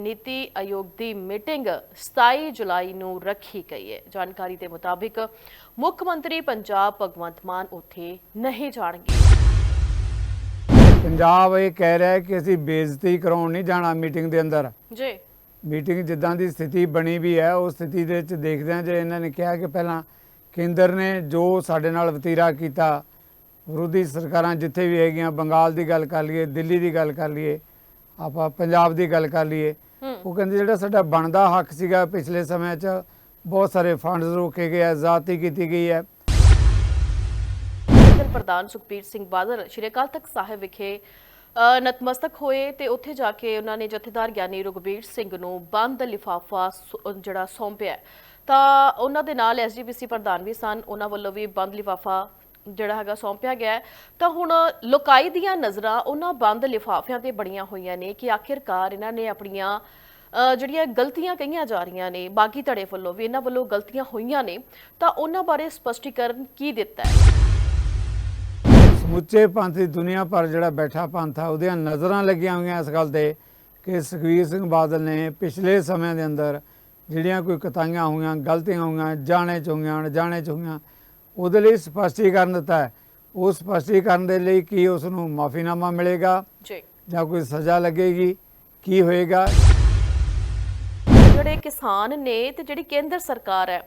ਨੀਤੀ ਆਯੋਗ ਦੀ ਮੀਟਿੰਗ 27 ਜੁਲਾਈ ਨੂੰ ਰੱਖੀ ਗਈ ਹੈ। ਜਾਣਕਾਰੀ ਦੇ ਮੁਤਾਬਿਕ ਮੁੱਖ ਮੰਤਰੀ ਪੰਜਾਬ ਭਗਵੰਤ ਮਾਨ ਉੱਥੇ ਨਹੀਂ ਜਾਣਗੇ। ਪੰਜਾਬ ਇਹ ਕਹਿ ਰਿਹਾ ਹੈ ਕਿ ਅਸੀਂ ਬੇਇੱਜ਼ਤੀ ਕਰਾਉਣ ਨਹੀਂ ਜਾਣਾ ਮੀਟਿੰਗ ਦੇ ਅੰਦਰ। ਜੀ। ਮੀਟਿੰਗ ਜਿੱਦਾਂ ਦੀ ਸਥਿਤੀ ਬਣੀ ਵੀ ਹੈ ਉਸ ਸਥਿਤੀ ਦੇ ਵਿੱਚ ਦੇਖਦੇ ਹਾਂ ਜੇ ਇਹਨਾਂ ਨੇ ਕਿਹਾ ਕਿ ਪਹਿਲਾਂ ਕੇਂਦਰ ਨੇ ਜੋ ਸਾਡੇ ਨਾਲ ਵਤੀਰਾ ਕੀਤਾ ਵਿਰੋਧੀ ਸਰਕਾਰਾਂ ਜਿੱਥੇ ਵੀ ਹੈਗੀਆਂ ਬੰਗਾਲ ਦੀ ਗੱਲ ਕਰ ਲਈਏ ਦਿੱਲੀ ਦੀ ਗੱਲ ਕਰ ਲਈਏ ਆਪਾਂ ਪੰਜਾਬ ਦੀ ਗੱਲ ਕਰ ਲਈਏ ਉਹ ਕਹਿੰਦੇ ਜਿਹੜਾ ਸਾਡਾ ਬਣਦਾ ਹੱਕ ਸੀਗਾ ਪਿਛਲੇ ਸਮੇਂ 'ਚ ਬਹੁਤ ਸਾਰੇ ਫੰਡਸ ਰੋਕੇ ਗਏ ਆ ਜ਼ਾਤੀ ਕੀਤੀ ਗਈ ਹੈ। ਪ੍ਰਧਾਨ ਸੁਖਬੀਰ ਸਿੰਘ ਬਾਦਲ ਸ਼੍ਰੀ ਅਕਾਲ ਤਖਤ ਸਾਹਿਬ ਵਿਖੇ ਨਤਮਸਤਕ ਹੋਏ ਤੇ ਉੱਥੇ ਜਾ ਕੇ ਉਹਨਾਂ ਨੇ ਜਥੇਦਾਰ ਗਿਆਨੀ ਰਘਬੀਰ ਸਿੰਘ ਨੂੰ ਬੰਦ ਲਿਫਾਫਾ ਜਿਹੜਾ ਸੌਂਪਿਆ ਤਾਂ ਉਹਨਾਂ ਦੇ ਨਾਲ ਐਸਜੀਪੀਸੀ ਪ੍ਰਧਾਨ ਵੀ ਸਨ ਉਹਨਾਂ ਵੱਲੋਂ ਵੀ ਬੰਦ ਲਿਫਾਫਾ ਜਿਹੜਾ ਹੈਗਾ ਸੌਂਪਿਆ ਗਿਆ ਤਾਂ ਹੁਣ ਲੋਕਾਈ ਦੀਆਂ ਨਜ਼ਰਾਂ ਉਹਨਾਂ ਬੰਦ ਲਿਫਾਫਿਆਂ ਤੇ ਬੜੀਆਂ ਹੋਈਆਂ ਨੇ ਕਿ ਆਖਿਰਕਾਰ ਇਹਨਾਂ ਨੇ ਆਪਣੀਆਂ ਜਿਹੜੀਆਂ ਗਲਤੀਆਂ ਕਹੀਆਂ ਜਾ ਰਹੀਆਂ ਨੇ, ਬਾਗੀ ਧੜੇ ਵੱਲੋਂ ਵੀ ਇਹਨਾਂ ਵੱਲੋਂ ਗਲਤੀਆਂ ਹੋਈਆਂ ਨੇ, ਤਾਂ ਉਹਨਾਂ ਬਾਰੇ ਸਪਸ਼ਟੀਕਰਨ ਕੀ ਦਿੱਤਾ ਹੈ? ਸਮੁੱਚੇ ਪੰਥ ਦੀ ਦੁਨੀਆ ਪਰ ਜਿਹੜਾ ਬੈਠਾ ਪੰਥ ਆ, ਉਹਦੀਆਂ ਨਜ਼ਰਾਂ ਲੱਗੀਆਂ ਹੋਈਆਂ ਇਸ ਗੱਲ ਤੇ ਕਿ ਸੁਖਬੀਰ ਸਿੰਘ ਬਾਦਲ ਨੇ ਪਿਛਲੇ ਸਮਿਆਂ ਦੇ ਅੰਦਰ ਜਿਹੜੀਆਂ ਕੋਈ ਕਤਾਈਆਂ ਹੋਈਆਂ, ਗਲਤੀਆਂ ਹੋਈਆਂ, ਜਾਣੇ ਚ ਹੋਈਆਂ, ਅਣਜਾਣੇ ਚ ਹੋਈਆਂ ਉਹਦੇ ਲਈ ਸਪਸ਼ਟੀਕਰਨ ਦਿੱਤਾ ਹੈ। ਉਹ ਸਪਸ਼ਟੀਕਰਨ ਦੇ ਲਈ ਕੀ ਉਸ ਨੂੰ ਮਾਫੀਨਾਮਾ ਮਿਲੇਗਾ? ਜੀ। ਜਾਂ ਕੋਈ ਸਜ਼ਾ ਲੱਗੇਗੀ? ਕੀ ਹੋਏਗਾ? ਜਿਹੜੇ ਕਿਸਾਨ ਨੇ ਤੇ ਜਿਹੜੀ ਕੇਂਦਰ ਸਰਕਾਰ ਹੈ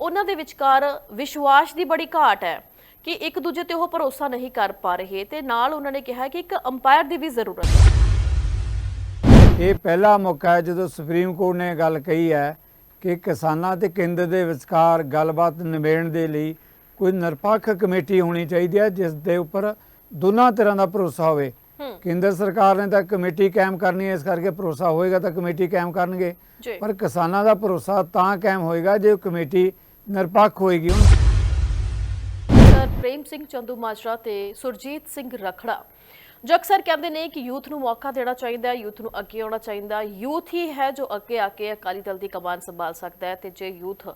ਉਹਨਾਂ ਦੇ ਵਿਚਕਾਰ ਵਿਸ਼ਵਾਸ ਦੀ ਬੜੀ ਘਾਟ ਹੈ ਕਿ ਇੱਕ ਦੂਜੇ ਤੇ ਉਹ ਭਰੋਸਾ ਨਹੀਂ ਕਰ ਪਾ ਰਹੇ ਤੇ ਨਾਲ ਉਹਨਾਂ ਨੇ ਕਿਹਾ ਕਿ ਇੱਕ ਅੰਪਾਇਰ ਦੀ ਵੀ ਜ਼ਰੂਰਤ ਹੈ। ਇਹ ਪਹਿਲਾ ਮੌਕਾ ਹੈ ਜਦੋਂ ਸੁਪਰੀਮ ਕੋਰਟ ਨੇ ਗੱਲ ਕਹੀ ਹੈ ਕਿ ਕਿਸਾਨਾਂ ਤੇ ਕੇਂਦਰ ਦੇ ਵਿਚਕਾਰ ਗੱਲਬਾਤ ਨਿਬੇੜਨ ਦੇ ਲਈ ਕੋਈ ਨਿਰਪੱਖ ਕਮੇਟੀ ਹੋਣੀ ਚਾਹੀਦੀ ਹੈ ਜਿਸ ਦੇ ਉੱਪਰ ਦੋਨਾਂ ਤਰ੍ਹਾਂ ਦਾ ਭਰੋਸਾ ਹੋਵੇ। ਕੇਂਦਰ ਸਰਕਾਰ ਨੇ ਤਾਂ ਕਮੇਟੀ ਕਾਇਮ ਕਰਨੀ ਹੈ ਇਸ ਕਰਕੇ ਭਰੋਸਾ ਹੋਏਗਾ ਤਾਂ ਕਮੇਟੀ ਕਾਇਮ ਕਰਨਗੇ। ਪਰ ਕਿਸਾਨਾਂ ਦਾ ਭਰੋਸਾ ਤਾਂ ਕਾਇਮ ਹੋਏਗਾ ਜੇ ਕਮੇਟੀ ਨਿਰਪੱਖ ਹੋਏਗੀ ਸਰ ਪ੍ਰੇਮ ਸਿੰਘ ਚੰਦੂ ਮਾਜਰਾ ਤੇ ਸੁਰਜੀਤ ਸਿੰਘ ਰਖੜਾ ਜੋ ਅਕਸਰ ਕਹਿੰਦੇ ਨੇ ਕਿ ਯੂਥ ਨੂੰ ਮੌਕਾ ਦੇਣਾ ਚਾਹੀਦਾ ਹੈ, ਯੂਥ ਨੂੰ ਅੱਗੇ ਆਉਣਾ ਚਾਹੀਦਾ ਯੂਥ ਹੀ ਹੈ ਜੋ ਅੱਗੇ ਆ ਕੇ ਅਕਾਲੀ ਦਲ ਦੀ ਕਮਾਨ ਸੰਭਾਲ ਸਕਦਾ ਹੈ ਤੇ ਜੇ ਯੂਥ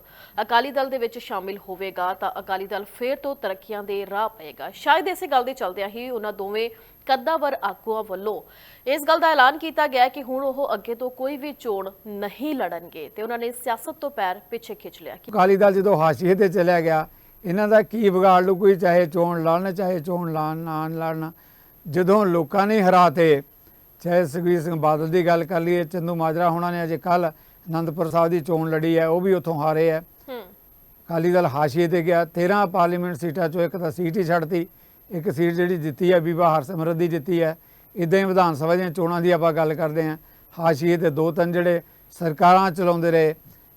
ਅਕਾਲੀ ਦਲ ਦੇ ਵਿੱਚ ਸ਼ਾਮਿਲ ਹੋਵੇਗਾ ਤਾਂ ਅਕਾਲੀ ਦਲ ਫੇਰ ਤੋਂ ਤਰੱਕੀਆਂ ਦੇ ਰਾਹ ਪਏਗਾ। ਸ਼ਾਇਦ ਇਸੇ ਗੱਲ ਦੇ ਚਲਦਿਆਂ ਹੀ ਉਹਨਾਂ ਦੋਵੇਂ ਕੱਦਾਵਰ ਆਗੂਆਂ ਵੱਲੋਂ ਇਸ ਗੱਲ ਦਾ ਐਲਾਨ ਕੀਤਾ ਗਿਆ ਕਿ ਹੁਣ ਉਹ ਅੱਗੇ ਤੋਂ ਕੋਈ ਵੀ ਚੋਣ ਨਹੀਂ ਲੜਨਗੇ ਤੇ ਉਹਨਾਂ ਨੇ ਸਿਆਸਤ ਤੋਂ ਪੈਰ ਪਿੱਛੇ ਖਿੱਚ ਲਿਆ ਅਕਾਲੀ ਦਲ ਜਦੋਂ ਹਾਸ਼ੀਏ ਤੇ ਚਲਿਆ ਗਿਆ, ਇਹਨਾਂ ਦਾ ਕੀ ਵਿਗਾੜ ਲੂ ਕੋਈ ਚਾਹੇ ਚੋਣ ਲੜਨ, ਚਾਹੇ ਚੋਣ ਲਾਣ ਨਾ ਲੜਨ। ਜਦੋਂ ਲੋਕਾਂ ਨੇ ਹਰਾਤੇ ਚਾਹੇ ਸੁਖਬੀਰ ਸਿੰਘ ਬਾਦਲ ਦੀ ਗੱਲ ਕਰ ਲਈਏ ਚੰਦੂ ਮਾਜਰਾ ਹੋਣਾ ਨੇ ਅਜੇ ਕੱਲ ਅਨੰਦਪੁਰ ਸਾਹਿਬ ਦੀ ਚੋਣ ਲੜੀ ਹੈ ਉਹ ਵੀ ਉੱਥੋਂ ਹਾਰੇ ਹੈ। ਅਕਾਲੀ ਦਲ ਹਾਸ਼ੀਏ ਤੇ ਗਿਆ 13 ਪਾਰਲੀਮੈਂਟ ਸੀਟਾਂ ਚੋਂ ਇੱਕ ਤਾਂ ਸੀਟ ਹੀ ਛੱਡਤੀ ਇੱਕ ਸੀਟ ਜਿਹੜੀ ਜਿੱਤੀ ਹੈ ਬੀਬਾ ਹਰਸਿਮਰਤ ਦੀ ਜਿੱਤੀ ਹੈ। ਇਦਾਂ ਹੀ ਵਿਧਾਨ ਸਭਾ ਦੀਆਂ ਚੋਣਾਂ ਦੀ ਆਪਾਂ ਗੱਲ ਕਰਦੇ ਹਾਂ। ਹਾਸ਼ੀਏ ਤੇ ਦੋ ਤਿੰਨ ਜਿਹੜੇ ਸਰਕਾਰਾਂ ਚਲਾਉਂਦੇ ਰਹੇ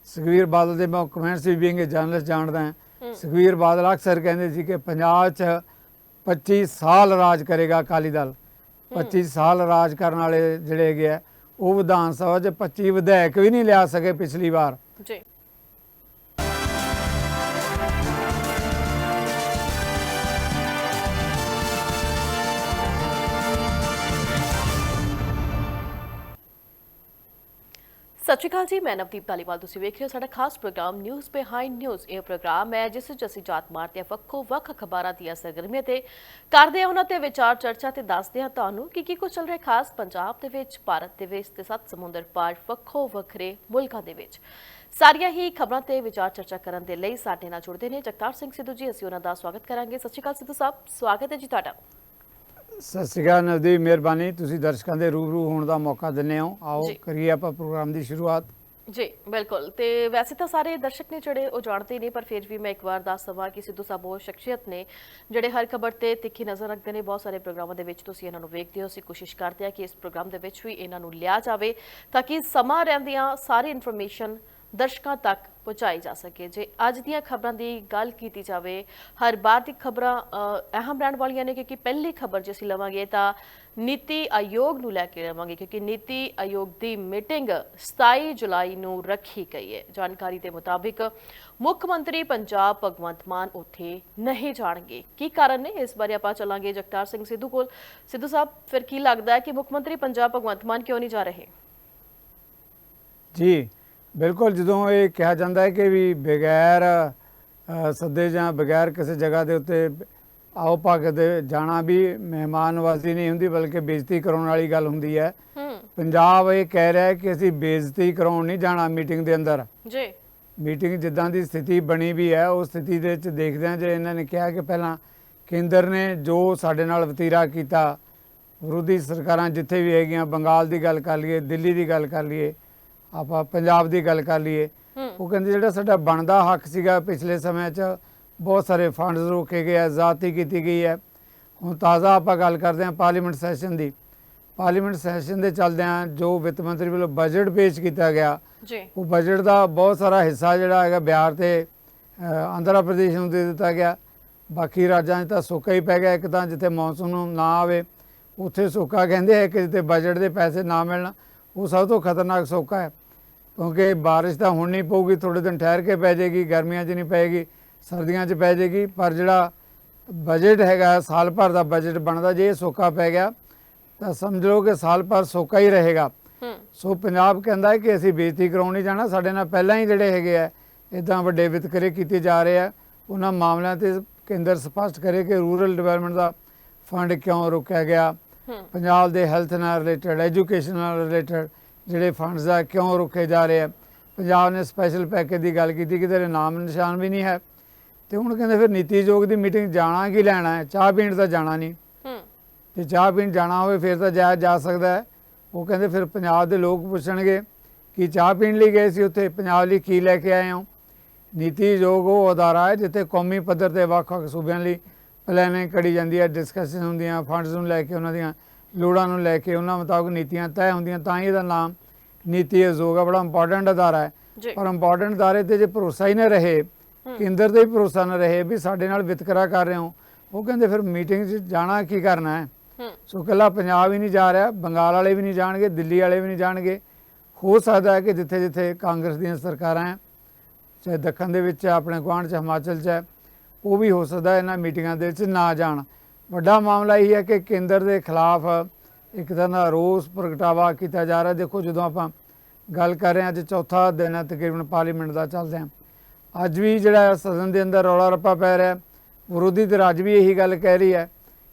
ਸੁਖਬੀਰ ਬਾਦਲ ਦੇ ਮੈਂ ਕਮੈਂਟਸ ਵੀ ਬੀਂਗੇ ਜਰਨਲਿਸਟ ਜਾਣਦਾ ਹਾਂ। ਸੁਖਬੀਰ ਬਾਦਲ ਅਕਸਰ ਕਹਿੰਦੇ ਸੀ ਕਿ ਪੰਜਾਬ 'ਚ 25 ਸਾਲ ਰਾਜ ਕਰੇਗਾ ਅਕਾਲੀ ਦਲ। 25 ਸਾਲ ਰਾਜ ਕਰਨ ਵਾਲੇ ਜਿਹੜੇ ਹੈਗੇ ਆ ਉਹ ਵਿਧਾਨ ਸਭਾ 'ਚ 25 ਵਿਧਾਇਕ ਵੀ ਨਹੀਂ ਲਿਆ ਸਕੇ ਪਿਛਲੀ ਵਾਰ। ਜੀ। ਸਤਿ ਸ਼੍ਰੀ ਅਕਾਲ ਜੀ, ਮੈਂ ਨਵਦੀਪ ਧਾਲੀਵਾਲ, ਤੁਸੀਂ ਵੇਖ ਰਹੇ ਹੋ ਸਾਡਾ ਖਾਸ ਪ੍ਰੋਗਰਾਮ ਨਿਊਜ਼ ਬਿਹਾਈਂਡ ਨਿਊਜ਼ ਇਹ ਪ੍ਰੋਗਰਾਮ ਹੈ ਜਿਸ ਵਿੱਚ ਅਸੀਂ ਜਾਤ ਮਾਰਦੇ ਹਾਂ ਵੱਖੋ ਵੱਖ ਖਬਰਾਂ ਦੀਆਂ ਸਰਗਰਮੀਆਂ ਤੇ ਕਰਦੇ ਹਾਂ, ਉਹਨਾਂ ਤੇ ਵਿਚਾਰ ਚਰਚਾ ਤੇ ਦੱਸਦੇ ਹਾਂ ਤੁਹਾਨੂੰ ਕਿ ਕੀ ਕੁਝ ਚੱਲ ਰਿਹਾ ਖਾਸ ਪੰਜਾਬ ਦੇ ਵਿੱਚ, ਭਾਰਤ ਦੇ ਵਿੱਚ ਤੇ ਸੱਤ ਸਮੁੰਦਰ ਪਾਰ ਵੱਖੋ ਵੱਖਰੇ ਮੁਲਕਾਂ ਦੇ ਵਿੱਚ। ਸਾਰੀਆਂ ਹੀ ਖਬਰਾਂ ਤੇ ਵਿਚਾਰ ਚਰਚਾ ਕਰਨ ਦੇ ਲਈ ਸਾਡੇ ਨਾਲ ਜੁੜਦੇ ਨੇ ਜਗਤਾਰ ਸਿੰਘ ਸਿੱਧੂ ਜੀ, ਅਸੀਂ ਉਹਨਾਂ ਦਾ ਸਵਾਗਤ ਕਰਾਂਗੇ। ਸਤਿ ਸ਼੍ਰੀ ਅਕਾਲ ਸਿੱਧੂ ਸਾਹਿਬ, ਸਵਾਗਤ ਹੈ ਜੀ ਤੁਹਾਡਾ। ਸਤਿ ਸ਼੍ਰੀ ਅਕਾਲ ਨਵਦੀਪ ਮਿਹਰਬਾਨੀ। ਤੁਸੀਂ ਦਰਸ਼ਕਾਂ ਦੇ ਰੂਬਰੂ ਹੋਣ ਦਾ ਮੌਕਾ ਦਿੰਦੇ ਹੋ। ਆਓ ਜੀ। ਕਰੀਏ ਆਪਾਂ ਪ੍ਰੋਗਰਾਮ ਦੀ ਸ਼ੁਰੂਆਤ। ਜੀ ਬਿਲਕੁਲ। ਤੇ ਵੈਸੇ ਤਾਂ ਸਾਰੇ ਦਰਸ਼ਕ ਨੇ ਜਿਹੜੇ ਉਹ ਜਾਣਦੇ ਹੀ ਨੇ ਪਰ ਫਿਰ ਵੀ ਮੈਂ ਇੱਕ ਵਾਰ ਦੱਸ ਦਵਾਂ ਕਿ ਸਿੱਧੂ ਸਾਹਿਬ ਉਹ ਸ਼ਖਸੀਅਤ ਨੇ ਜਿਹੜੇ ਹਰ ਖਬਰ ਤੇ ਤਿੱਖੀ ਨਜ਼ਰ ਰੱਖਦੇ ਨੇ। ਬਹੁਤ ਸਾਰੇ ਪ੍ਰੋਗਰਾਮਾਂ ਦੇ ਵਿੱਚ ਤੁਸੀਂ ਇਹਨਾਂ ਨੂੰ ਵੇਖਦੇ ਹੋ। ਅਸੀਂ ਕੋਸ਼ਿਸ਼ ਕਰਦੇ ਹਾਂ ਕਿ ਇਸ ਪ੍ਰੋਗਰਾਮ ਦੇ ਵਿੱਚ ਵੀ ਇਹਨਾਂ ਨੂੰ ਲਿਆ ਜਾਵੇ ਤਾਂ ਕਿ ਸਮਾਂ ਰਹਿੰਦਿਆਂ ਸਾਰੀ ਇਨਫੋਰਮੇਸ਼ਨ ਦਰਸ਼ਕਾਂ ਤੱਕ ਪਹੁੰਚਾਈ ਜਾ ਸਕੇ। ਜੇ ਅੱਜ ਦੀਆਂ ਖਬਰਾਂ ਦੀ ਗੱਲ ਕੀਤੀ ਜਾਵੇ ਹਰ ਵਾਰ ਦੀ ਖਬਰਾਂ ਅ, ਅਹਿਮ ਰਹਿਣ ਵਾਲੀਆਂ ਨੇ ਕਿਉਂਕਿ ਪਹਿਲੀ ਖਬਰ ਜੇ ਅਸੀਂ ਲਵਾਂਗੇ ਤਾਂ ਨੀਤੀ ਆਯੋਗ ਨੂੰ ਲੈ ਕੇ ਲਵਾਂਗੇ ਕਿਉਂਕਿ ਨੀਤੀ ਆਯੋਗ ਦੀ ਮੀਟਿੰਗ 27 ਜੁਲਾਈ ਨੂੰ ਰੱਖੀ ਗਈ ਹੈ। ਜਾਣਕਾਰੀ ਦੇ ਮੁਤਾਬਿਕ ਮੁੱਖ ਮੰਤਰੀ ਪੰਜਾਬ ਭਗਵੰਤ ਮਾਨ ਉੱਥੇ ਨਹੀਂ ਜਾਣਗੇ। ਕੀ ਕਾਰਨ ਨੇ? ਇਸ ਬਾਰੇ ਆਪਾਂ ਚੱਲਾਂਗੇ ਜਗਤਾਰ ਸਿੰਘ ਸਿੱਧੂ ਕੋਲ। ਸਿੱਧੂ ਸਾਹਿਬ ਫਿਰ ਕੀ ਲੱਗਦਾ ਹੈ ਕਿ ਮੁੱਖ ਮੰਤਰੀ ਪੰਜਾਬ ਭਗਵੰਤ ਮਾਨ ਕਿਉਂ ਨਹੀਂ ਜਾ ਰਹੇ? ਜੀ ਬਿਲਕੁਲ ਜਦੋਂ ਇਹ ਕਿਹਾ ਜਾਂਦਾ ਹੈ ਕਿ ਵੀ ਬਗੈਰ ਸੱਦੇ ਜਾਂ ਬਗੈਰ ਕਿਸੇ ਜਗ੍ਹਾ ਦੇ ਉੱਤੇ ਆਓ ਭਗਤ ਦੇ ਜਾਣਾ ਵੀ ਮਹਿਮਾਨ ਨਵਾਜ਼ੀ ਨਹੀਂ ਹੁੰਦੀ ਬਲਕਿ ਬੇਇੱਜ਼ਤੀ ਕਰਾਉਣ ਵਾਲੀ ਗੱਲ ਹੁੰਦੀ ਹੈ। ਹੂੰ। ਪੰਜਾਬ ਇਹ ਕਹਿ ਰਿਹਾ ਹੈ ਕਿ ਅਸੀਂ ਬੇਇੱਜ਼ਤੀ ਕਰਾਉਣ ਨਹੀਂ ਜਾਣਾ ਮੀਟਿੰਗ ਦੇ ਅੰਦਰ। ਜੀ। ਮੀਟਿੰਗ ਜਿੱਦਾਂ ਦੀ ਸਥਿਤੀ ਬਣੀ ਵੀ ਹੈ ਉਸ ਸਥਿਤੀ ਦੇ ਵਿੱਚ ਦੇਖਦੇ ਹਾਂ ਜੇ ਇਹਨਾਂ ਨੇ ਕਿਹਾ ਕਿ ਪਹਿਲਾਂ ਕੇਂਦਰ ਨੇ ਜੋ ਸਾਡੇ ਨਾਲ ਵਤੀਰਾ ਕੀਤਾ ਵਿਰੋਧੀ ਸਰਕਾਰਾਂ ਜਿੱਥੇ ਵੀ ਹੈਗੀਆਂ ਬੰਗਾਲ ਦੀ ਗੱਲ ਕਰ ਲਈਏ ਦਿੱਲੀ ਦੀ ਗੱਲ ਕਰ ਲਈਏ ਆਪਾਂ ਪੰਜਾਬ ਦੀ ਗੱਲ ਕਰ ਲਈਏ ਉਹ ਕਹਿੰਦੇ ਜਿਹੜਾ ਸਾਡਾ ਬਣਦਾ ਹੱਕ ਸੀਗਾ ਪਿਛਲੇ ਸਮੇਂ 'ਚ ਬਹੁਤ ਸਾਰੇ ਫੰਡਸ ਰੋਕੇ ਗਏ ਆ ਜ਼ਾਤੀ ਕੀਤੀ ਗਈ ਹੈ। ਹੁਣ ਤਾਜ਼ਾ ਆਪਾਂ ਗੱਲ ਕਰਦੇ ਹਾਂ ਪਾਰਲੀਮੈਂਟ ਸੈਸ਼ਨ ਦੀ। ਪਾਰਲੀਮੈਂਟ ਸੈਸ਼ਨ ਦੇ ਚੱਲਦਿਆਂ ਜੋ ਵਿੱਤ ਮੰਤਰੀ ਵੱਲੋਂ ਬਜਟ ਪੇਸ਼ ਕੀਤਾ ਗਿਆ। ਜੀ। ਉਹ ਬਜਟ ਦਾ ਬਹੁਤ ਸਾਰਾ ਹਿੱਸਾ ਜਿਹੜਾ ਹੈਗਾ ਬਿਹਾਰ ਤੇ ਆਂਧਰਾ ਪ੍ਰਦੇਸ਼ ਨੂੰ ਦੇ ਦਿੱਤਾ ਗਿਆ। ਬਾਕੀ ਰਾਜਾਂ 'ਚ ਤਾਂ ਸੋਕਾ ਹੀ ਪੈ ਗਿਆ ਇੱਕ ਤਾਂ ਜਿੱਥੇ ਮੌਨਸੂਨ ਨਾ ਆਵੇ ਉੱਥੇ ਸੋਕਾ ਕਹਿੰਦੇ ਹੈ ਕਿ ਜਿੱਥੇ ਬਜਟ ਦੇ ਪੈਸੇ ਨਾ ਮਿਲਣ ਉਹ ਸਭ ਤੋਂ ਖਤਰਨਾਕ ਸੋਕਾ ਹੈ। ਕਿਉਂਕਿ ਬਾਰਿਸ਼ ਤਾਂ ਹੁਣ ਨਹੀਂ ਪਊਗੀ ਥੋੜੇ ਦਿਨ ਠਹਿਰ ਕੇ ਪੈ ਜਾਏਗੀ ਗਰਮੀਆਂ 'ਚ ਨਹੀਂ ਪਏਗੀ ਸਰਦੀਆਂ 'ਚ ਪੈ ਜਾਏਗੀ ਪਰ ਜਿਹੜਾ ਬਜਟ ਹੈਗਾ ਸਾਲ ਭਰ ਦਾ ਬਜਟ ਬਣਦਾ ਜੇ ਇਹ ਸੋਕਾ ਪੈ ਗਿਆ ਤਾਂ ਸਮਝ ਲਓ ਕਿ ਸਾਲ ਭਰ ਸੋਕਾ ਹੀ ਰਹੇਗਾ। ਸੋ ਪੰਜਾਬ ਕਹਿੰਦਾ ਹੈ ਕਿ ਅਸੀਂ ਬੇਇੱਜ਼ਤੀ ਕਰਾਉਣ ਨਹੀਂ ਜਾਣਾ ਸਾਡੇ ਨਾਲ ਪਹਿਲਾਂ ਹੀ ਜਿਹੜੇ ਹੈਗੇ ਆ ਇਦਾਂ ਵੱਡੇ ਵਿਤਕਰੇ ਕੀਤੇ ਜਾ ਰਹੇ ਆ ਉਹਨਾਂ ਮਾਮਲਿਆਂ ਤੇ ਕੇਂਦਰ ਸਪਸ਼ਟ ਕਰੇ ਕਿ ਰੂਰਲ ਡਿਵੈਲਪਮੈਂਟ ਦਾ ਫੰਡ ਕਿਉਂ ਰੁਕਿਆ ਗਿਆ ਪੰਜਾਬ ਦੇ ਹੈਲਥ ਨਾਲ ਰਿਲੇਟਡ ਐਜੂਕੇਸ਼ਨ ਨਾਲ ਰਿਲੇਟਡ ਜਿਹੜੇ ਫੰਡਸ ਆ ਕਿਉਂ ਰੁਕੇ ਜਾ ਰਹੇ ਆ? ਪੰਜਾਬ ਨੇ ਸਪੈਸ਼ਲ ਪੈਕੇਜ ਦੀ ਗੱਲ ਕੀਤੀ ਕਿ ਤੇਰੇ ਨਾਮ ਨਿਸ਼ਾਨ ਵੀ ਨਹੀਂ ਹੈ। ਤੇ ਹੁਣ ਕਹਿੰਦੇ ਫਿਰ ਨੀਤੀ ਆਯੋਗ ਦੀ ਮੀਟਿੰਗ ਜਾਣਾ ਕੀ ਲੈਣਾ ਹੈ? ਚਾਹ ਪੀਣ ਤਾਂ ਜਾਣਾ ਨਹੀਂ। ਹੂੰ। ਜੇ ਚਾਹ ਪੀਣ ਜਾਣਾ ਹੋਵੇ ਫਿਰ ਤਾਂ ਜਾਇਆ ਜਾ ਸਕਦਾ ਹੈ। ਉਹ ਕਹਿੰਦੇ ਫਿਰ ਪੰਜਾਬ ਦੇ ਲੋਕ ਪੁੱਛਣਗੇ ਕਿ ਚਾਹ ਪੀਣ ਲਈ ਗਏ ਸੀ ਉੱਥੇ ਪੰਜਾਬ ਲਈ ਕੀ ਲੈ ਕੇ ਆਏ ਹੋ? ਨੀਤੀ ਆਯੋਗ ਉਹ ਅਦਾਰਾ ਹੈ ਜਿੱਥੇ ਕੌਮੀ ਪੱਧਰ ਤੇ ਵੱਖ-ਵੱਖ ਸੂਬਿਆਂ ਲਈ ਪਲੈਨਿੰਗ ਕਰੀ ਜਾਂਦੀ ਹੈ ਡਿਸਕਸ਼ਨ ਹੁੰਦੀਆਂ ਫੰਡਸ ਨੂੰ ਲੈ ਕੇ ਉਹਨਾਂ ਦੀਆਂ ਲੋੜਾਂ ਨੂੰ ਲੈ ਕੇ ਉਹਨਾਂ ਮੁਤਾਬਕ ਨੀਤੀਆਂ ਤੈਅ ਹੁੰਦੀਆਂ ਤਾਂ ਹੀ ਇਹਦਾ ਨਾਮ ਨੀਤੀ ਆਯੋਗ ਹੈ ਬੜਾ ਇੰਪੋਰਟੈਂਟ ਅਦਾਰਾ ਹੈ। ਪਰ ਇੰਪੋਰਟੈਂਟ ਅਦਾਰੇ ਤੇ ਜੇ ਭਰੋਸਾ ਹੀ ਨਾ ਰਹੇ ਕੇਂਦਰ ਤੇ ਹੀ ਭਰੋਸਾ ਨਾ ਰਹੇ ਵੀ ਸਾਡੇ ਨਾਲ ਵਿਤਕਰਾ ਕਰ ਰਹੇ ਹੋ ਉਹ ਕਹਿੰਦੇ ਫਿਰ ਮੀਟਿੰਗ 'ਚ ਜਾਣਾ ਕੀ ਕਰਨਾ ਹੈ? ਸੋ ਇਕੱਲਾ ਪੰਜਾਬ ਹੀ ਨਹੀਂ ਜਾ ਰਿਹਾ ਬੰਗਾਲ ਵਾਲੇ ਵੀ ਨਹੀਂ ਜਾਣਗੇ ਦਿੱਲੀ ਵਾਲੇ ਵੀ ਨਹੀਂ ਜਾਣਗੇ। ਹੋ ਸਕਦਾ ਹੈ ਕਿ ਜਿੱਥੇ ਜਿੱਥੇ ਕਾਂਗਰਸ ਦੀਆਂ ਸਰਕਾਰਾਂ ਹੈ ਚਾਹੇ ਦੱਖਣ ਦੇ ਵਿੱਚ ਆਪਣੇ ਗੁਆਂਢ ਚ ਹਿਮਾਚਲ ਚ ਹੈ ਉਹ ਵੀ ਹੋ ਸਕਦਾ ਇਹਨਾਂ ਮੀਟਿੰਗਾਂ ਦੇ ਵਿੱਚ ਨਾ ਜਾਣ। ਵੱਡਾ ਮਾਮਲਾ ਇਹ ਹੈ ਕਿ ਕੇਂਦਰ ਦੇ ਖਿਲਾਫ ਇੱਕ ਤਰ੍ਹਾਂ ਦਾ ਰੋਸ ਪ੍ਰਗਟਾਵਾ ਕੀਤਾ ਜਾ ਰਿਹਾ। ਦੇਖੋ ਜਦੋਂ ਆਪਾਂ ਗੱਲ ਕਰ ਰਹੇ ਹਾਂ ਅੱਜ ਚੌਥਾ ਦਿਨ ਹੈ ਤਕਰੀਬਨ ਪਾਰਲੀਮੈਂਟ ਦਾ ਚੱਲਦੇ ਹਾਂ। ਅੱਜ ਵੀ ਜਿਹੜਾ ਸਦਨ ਦੇ ਅੰਦਰ ਰੌਲਾ ਰੱਪਾ ਪੈ ਰਿਹਾ। ਵਿਰੋਧੀ ਧਿਰ ਅੱਜ ਵੀ ਇਹੀ ਗੱਲ ਕਹਿ ਰਹੀ ਹੈ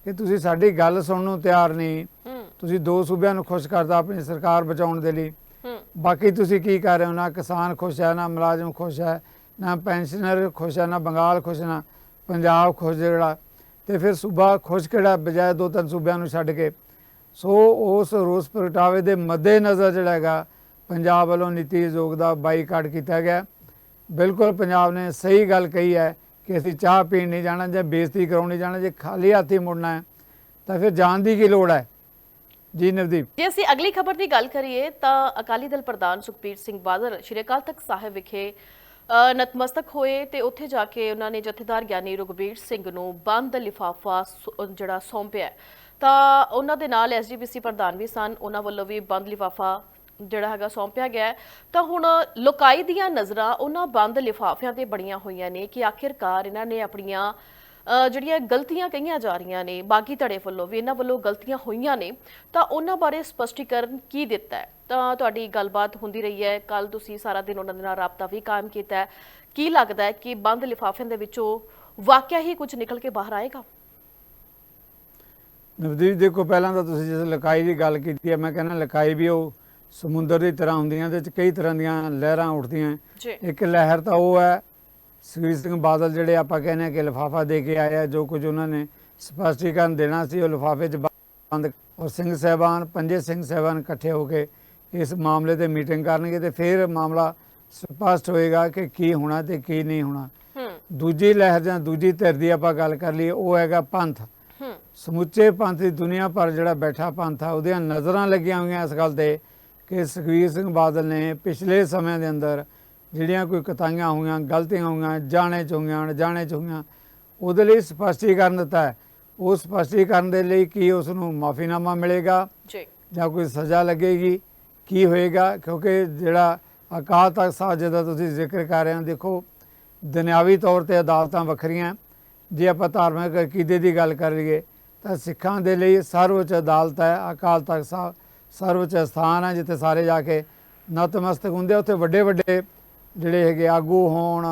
ਕਿ ਤੁਸੀਂ ਸਾਡੀ ਗੱਲ ਸੁਣਨ ਨੂੰ ਤਿਆਰ ਨਹੀਂ। ਤੁਸੀਂ ਦੋ ਸੂਬਿਆਂ ਨੂੰ ਖੁਸ਼ ਕਰਦਾ ਆਪਣੀ ਸਰਕਾਰ ਬਚਾਉਣ ਦੇ ਲਈ। ਬਾਕੀ ਤੁਸੀਂ ਕੀ ਕਰ ਰਹੇ ਹੋ? ਨਾ ਕਿਸਾਨ ਖੁਸ਼ ਹੈ ਨਾ ਮੁਲਾਜ਼ਮ ਖੁਸ਼ ਹੈ ਨਾ ਪੈਨਸ਼ਨਰ ਖੁਸ਼ ਹੈ ਨਾ ਬੰਗਾਲ ਖੁਸ਼ ਨਾ ਪੰਜਾਬ ਖੁਸ਼ ਜਿਹੜਾ। ਤੇ ਫਿਰ ਸੂਬਾ ਖੁਸ਼ ਬਜਾਏ ਦੋ ਤਿੰਨ ਸੂਬਿਆਂ ਨੂੰ ਛੱਡ ਕੇ। ਸੋ ਉਸ ਰੋਸ ਪ੍ਰਗਟਾਵੇ ਦੇ ਮੱਦੇ ਨਜ਼ਰ ਜਿਹੜਾ ਹੈਗਾ, ਪੰਜਾਬ ਵੱਲੋਂ ਨੀਤੀ ਆਯੋਗ ਦਾ ਬਾਈਕਾਟ ਕੀਤਾ ਗਿਆ। ਬਿਲਕੁਲ ਪੰਜਾਬ ਨੇ ਸਹੀ ਗੱਲ ਕਹੀ ਹੈ ਕਿ ਅਸੀਂ ਚਾਹ ਪੀਣ ਨਹੀਂ ਜਾਣਾ ਜਾਂ ਬੇਇੱਜ਼ਤੀ ਕਰਾਉਣ ਜਾਣਾ, ਜੇ ਖਾਲੀ ਹੱਥੀ ਮੁੜਨਾ ਹੈ, ਤਾਂ ਫਿਰ ਜਾਣ ਦੀ ਕੀ ਲੋੜ ਹੈ? ਜੀ ਨਵਦੀਪ। ਜੇ ਅਸੀਂ ਅਗਲੀ ਖਬਰ ਦੀ ਗੱਲ ਕਰੀਏ, ਤਾਂ ਅਕਾਲੀ ਦਲ ਪ੍ਰਧਾਨ ਸੁਖਬੀਰ ਸਿੰਘ ਬਾਦਲ ਸ਼੍ਰੀ ਅਕਾਲ ਤਖਤ ਸਾਹਿਬ ਵਿਖੇ ਨਤਮਸਤਕ ਹੋਏ ਤੇ ਉੱਥੇ ਜਾ ਕੇ ਉਹਨਾਂ ਨੇ ਜਥੇਦਾਰ ਗਿਆਨੀ ਰਘਬੀਰ ਸਿੰਘ ਨੂੰ ਬੰਦ ਲਿਫਾਫਾ ਜਿਹੜਾ ਸੌਂਪਿਆ। ਤਾਂ ਉਹਨਾਂ ਦੇ ਨਾਲ ਐਸਜੀਪੀਸੀ ਪ੍ਰਧਾਨ ਵੀ ਸਨ, ਉਹਨਾਂ ਵੱਲੋਂ ਵੀ ਬੰਦ ਲਿਫਾਫਾ ਜਿਹੜਾ ਹੈਗਾ ਸੌਂਪਿਆ ਗਿਆ। ਤਾਂ ਹੁਣ ਲੋਕਾਈ ਦੀਆਂ ਨਜ਼ਰਾਂ ਉਹਨਾਂ ਬੰਦ ਲਿਫਾਫਿਆਂ ਤੇ ਬੜੀਆਂ ਹੋਈਆਂ ਨੇ ਕਿ ਆਖਿਰਕਾਰ ਇਹਨਾਂ ਨੇ ਆਪਣੀਆਂ ਜਿਹੜੀਆਂ ਗਲਤੀਆਂ ਕਹੀਆਂ ਜਾ ਰਹੀਆਂ ਨੇ ਬਾਗੀ ਧੜੇ ਵੱਲੋਂ ਵੀ ਇਹਨਾਂ ਵੱਲੋਂ ਗਲਤੀਆਂ ਹੋਈਆਂ ਨੇ ਤਾਂ ਉਹਨਾਂ ਬਾਰੇ ਸਪਸ਼ਟੀਕਰਨ ਕੀ ਦਿੱਤਾ ਹੈ? ਤਾਂ ਤੁਹਾਡੀ ਗੱਲਬਾਤ ਹੁੰਦੀ ਰਹੀ ਹੈ ਕੱਲ ਤੁਸੀਂ ਸਾਰਾ ਦਿਨ ਉਹਨਾਂ ਦੇ ਨਾਲ ਰਾਬਤਾ ਵੀ ਕਾਇਮ ਕੀਤਾ ਹੈ। ਕੀ ਲੱਗਦਾ ਹੈ ਕਿ ਬੰਦ ਲਿਫਾਫਿਆਂ ਦੇ ਵਿੱਚੋਂ ਵਾਕਿਆ ਹੀ ਕੁਝ ਨਿਕਲ ਕੇ ਬਾਹਰ ਆਏਗਾ? ਨਵਦੀਪ ਦੇਖੋ ਪਹਿਲਾਂ ਤਾਂ ਤੁਸੀਂ ਜਿਸ ਲਕਾਈ ਦੀ ਗੱਲ ਕੀਤੀ ਹੈ ਮੈਂ ਕਹਿੰਦਾ ਲਕਾਈ ਵੀ ਉਹ ਸਮੁੰਦਰ ਦੀ ਤਰ੍ਹਾਂ ਹੁੰਦੀਆਂ ਵਿੱਚ ਕਈ ਤਰ੍ਹਾਂ ਦੀਆਂ ਲਹਿਰਾਂ ਉੱਠਦੀਆਂ ਇੱਕ ਲਹਿਰ ਤਾਂ ਉਹ ਹੈ ਸੁਖਬੀਰ ਸਿੰਘ ਬਾਦਲ ਜਿਹੜੇ ਆਪਾਂ ਕਹਿੰਦੇ ਕਿ ਲਿਫਾਫਾ ਦੇ ਕੇ ਆਏ ਆ ਜੋ ਕੁਝ ਉਹਨਾਂ ਨੇ ਸਪਸ਼ਟੀਕਰਨ ਦੇਣਾ ਸੀ ਉਹ ਲਿਫਾਫੇ 'ਚ ਬੰਦ ਔਰ ਸਿੰਘ ਸਹਿਬਾਨ ਪੰਜੇ ਸਿੰਘ ਸਹਿਬਾਨ ਇਕੱਠੇ ਹੋ ਕੇ ਇਸ ਮਾਮਲੇ ਤੇ ਮੀਟਿੰਗ ਕਰਨਗੇ ਤੇ ਫਿਰ ਮਾਮਲਾ ਸਪਸ਼ਟ ਹੋਏਗਾ ਕਿ ਕੀ ਹੋਣਾ ਤੇ ਕੀ ਨਹੀਂ ਹੋਣਾ। ਦੂਜੀ ਲਹਿਰ ਜਾਂ ਦੂਜੀ ਧਿਰ ਦੀ ਆਪਾਂ ਗੱਲ ਕਰ ਲਈਏ ਉਹ ਹੈਗਾ ਪੰਥ। ਸਮੁੱਚੇ ਪੰਥ ਦੀ ਦੁਨੀਆ ਪਰ ਜਿਹੜਾ ਬੈਠਾ ਪੰਥ ਆ ਉਹਦੀਆਂ ਨਜ਼ਰਾਂ ਲੱਗੀਆਂ ਹੋਈਆਂ ਇਸ ਗੱਲ ਤੇ ਕਿ ਸੁਖਬੀਰ ਸਿੰਘ ਬਾਦਲ ਨੇ ਪਿਛਲੇ ਸਮੇਂ ਦੇ ਅੰਦਰ ਜਿਹੜੀਆਂ ਕੋਈ ਕਤਾਈਆਂ ਹੋਈਆਂ ਗਲਤੀਆਂ ਹੋਈਆਂ ਜਾਣੇ ਚ ਹੋਈਆਂ ਅਣਜਾਣੇ ਚ ਹੋਈਆਂ ਉਹਦੇ ਲਈ ਸਪਸ਼ਟੀਕਰਨ ਦਿੱਤਾ ਹੈ। ਉਹ ਸਪਸ਼ਟੀਕਰਨ ਦੇ ਲਈ ਕੀ ਉਸ ਨੂੰ ਮਾਫੀਨਾਮਾ ਮਿਲੇਗਾ? ਜੀ। ਜਾਂ ਕੋਈ ਸਜ਼ਾ ਲੱਗੇਗੀ? ਕੀ ਹੋਏਗਾ? ਕਿਉਂਕਿ ਜਿਹੜਾ ਅਕਾਲ ਤਖਤ ਸਾਹਿਬ ਜਿਹਦਾ ਤੁਸੀਂ ਜ਼ਿਕਰ ਕਰ ਰਹੇ ਹੋ ਦੇਖੋ ਦੁਨਿਆਵੀ ਤੌਰ ਤੇ ਅਦਾਲਤਾਂ ਵੱਖਰੀਆਂ ਜੇ ਆਪਾਂ ਧਾਰਮਿਕ ਅਕੀਦੇ ਦੀ ਗੱਲ ਕਰ ਲਈਏ ਤਾਂ ਸਿੱਖਾਂ ਦੇ ਲਈ ਸਰਵਉੱਚ ਅਦਾਲਤ ਹੈ ਅਕਾਲ ਤਖਤ ਸਾਹਿਬ ਸਰਵਉੱਚ ਸਥਾਨ ਹੈ ਜਿੱਥੇ ਸਾਰੇ ਜਾ ਕੇ ਨਤਮਸਤਕ ਹੁੰਦੇ ਆ। ਉੱਥੇ ਵੱਡੇ ਵੱਡੇ ਜਿਹੜੇ ਹੈਗੇ ਆਗੂ ਹੋਣ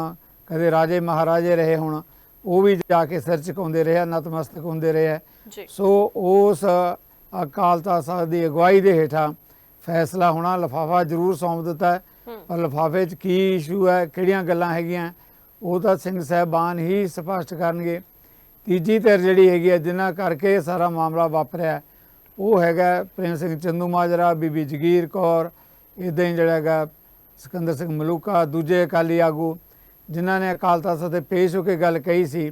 ਕਦੇ ਰਾਜੇ ਮਹਾਰਾਜੇ ਰਹੇ ਹੋਣ ਉਹ ਵੀ ਜਾ ਕੇ ਸਿਰ ਝੁਕਾਉਂਦੇ ਰਹੇ ਨਤਮਸਤਕ ਹੁੰਦੇ ਰਹੇ ਸੋ ਉਸ ਅਕਾਲ ਤਖਤ ਸਾਹਿਬ ਦੀ ਅਗਵਾਈ ਦੇ ਹੇਠਾਂ ਫੈਸਲਾ ਹੋਣਾ ਲਫਾਫਾ ਜ਼ਰੂਰ ਸੌਂਪ ਦਿੱਤਾ ਪਰ ਲਿਫਾਫੇ 'ਚ ਕੀ ਇਸ਼ੂ ਹੈ ਕਿਹੜੀਆਂ ਗੱਲਾਂ ਹੈਗੀਆਂ ਉਹ ਤਾਂ ਸਿੰਘ ਸਾਹਿਬਾਨ ਹੀ ਸਪਸ਼ਟ ਕਰਨਗੇ। ਤੀਜੀ ਧਿਰ ਜਿਹੜੀ ਹੈਗੀ ਹੈ ਜਿਨ੍ਹਾਂ ਕਰਕੇ ਸਾਰਾ ਮਾਮਲਾ ਵਾਪਰਿਆ ਉਹ ਹੈਗਾ ਪ੍ਰੇਮ ਸਿੰਘ ਚੰਦੂ ਮਾਜਰਾ ਬੀਬੀ ਜਗੀਰ ਕੌਰ ਇਦਾਂ ਹੀ ਜਿਹੜਾ ਹੈਗਾ ਸਿਕੰਦਰ ਸਿੰਘ ਮਲੂਕਾ ਦੂਜੇ ਅਕਾਲੀ ਆਗੂ ਜਿਨ੍ਹਾਂ ਨੇ ਅਕਾਲ ਤਖਤ ਤੇ ਪੇਸ਼ ਹੋ ਕੇ ਗੱਲ ਕਹੀ ਸੀ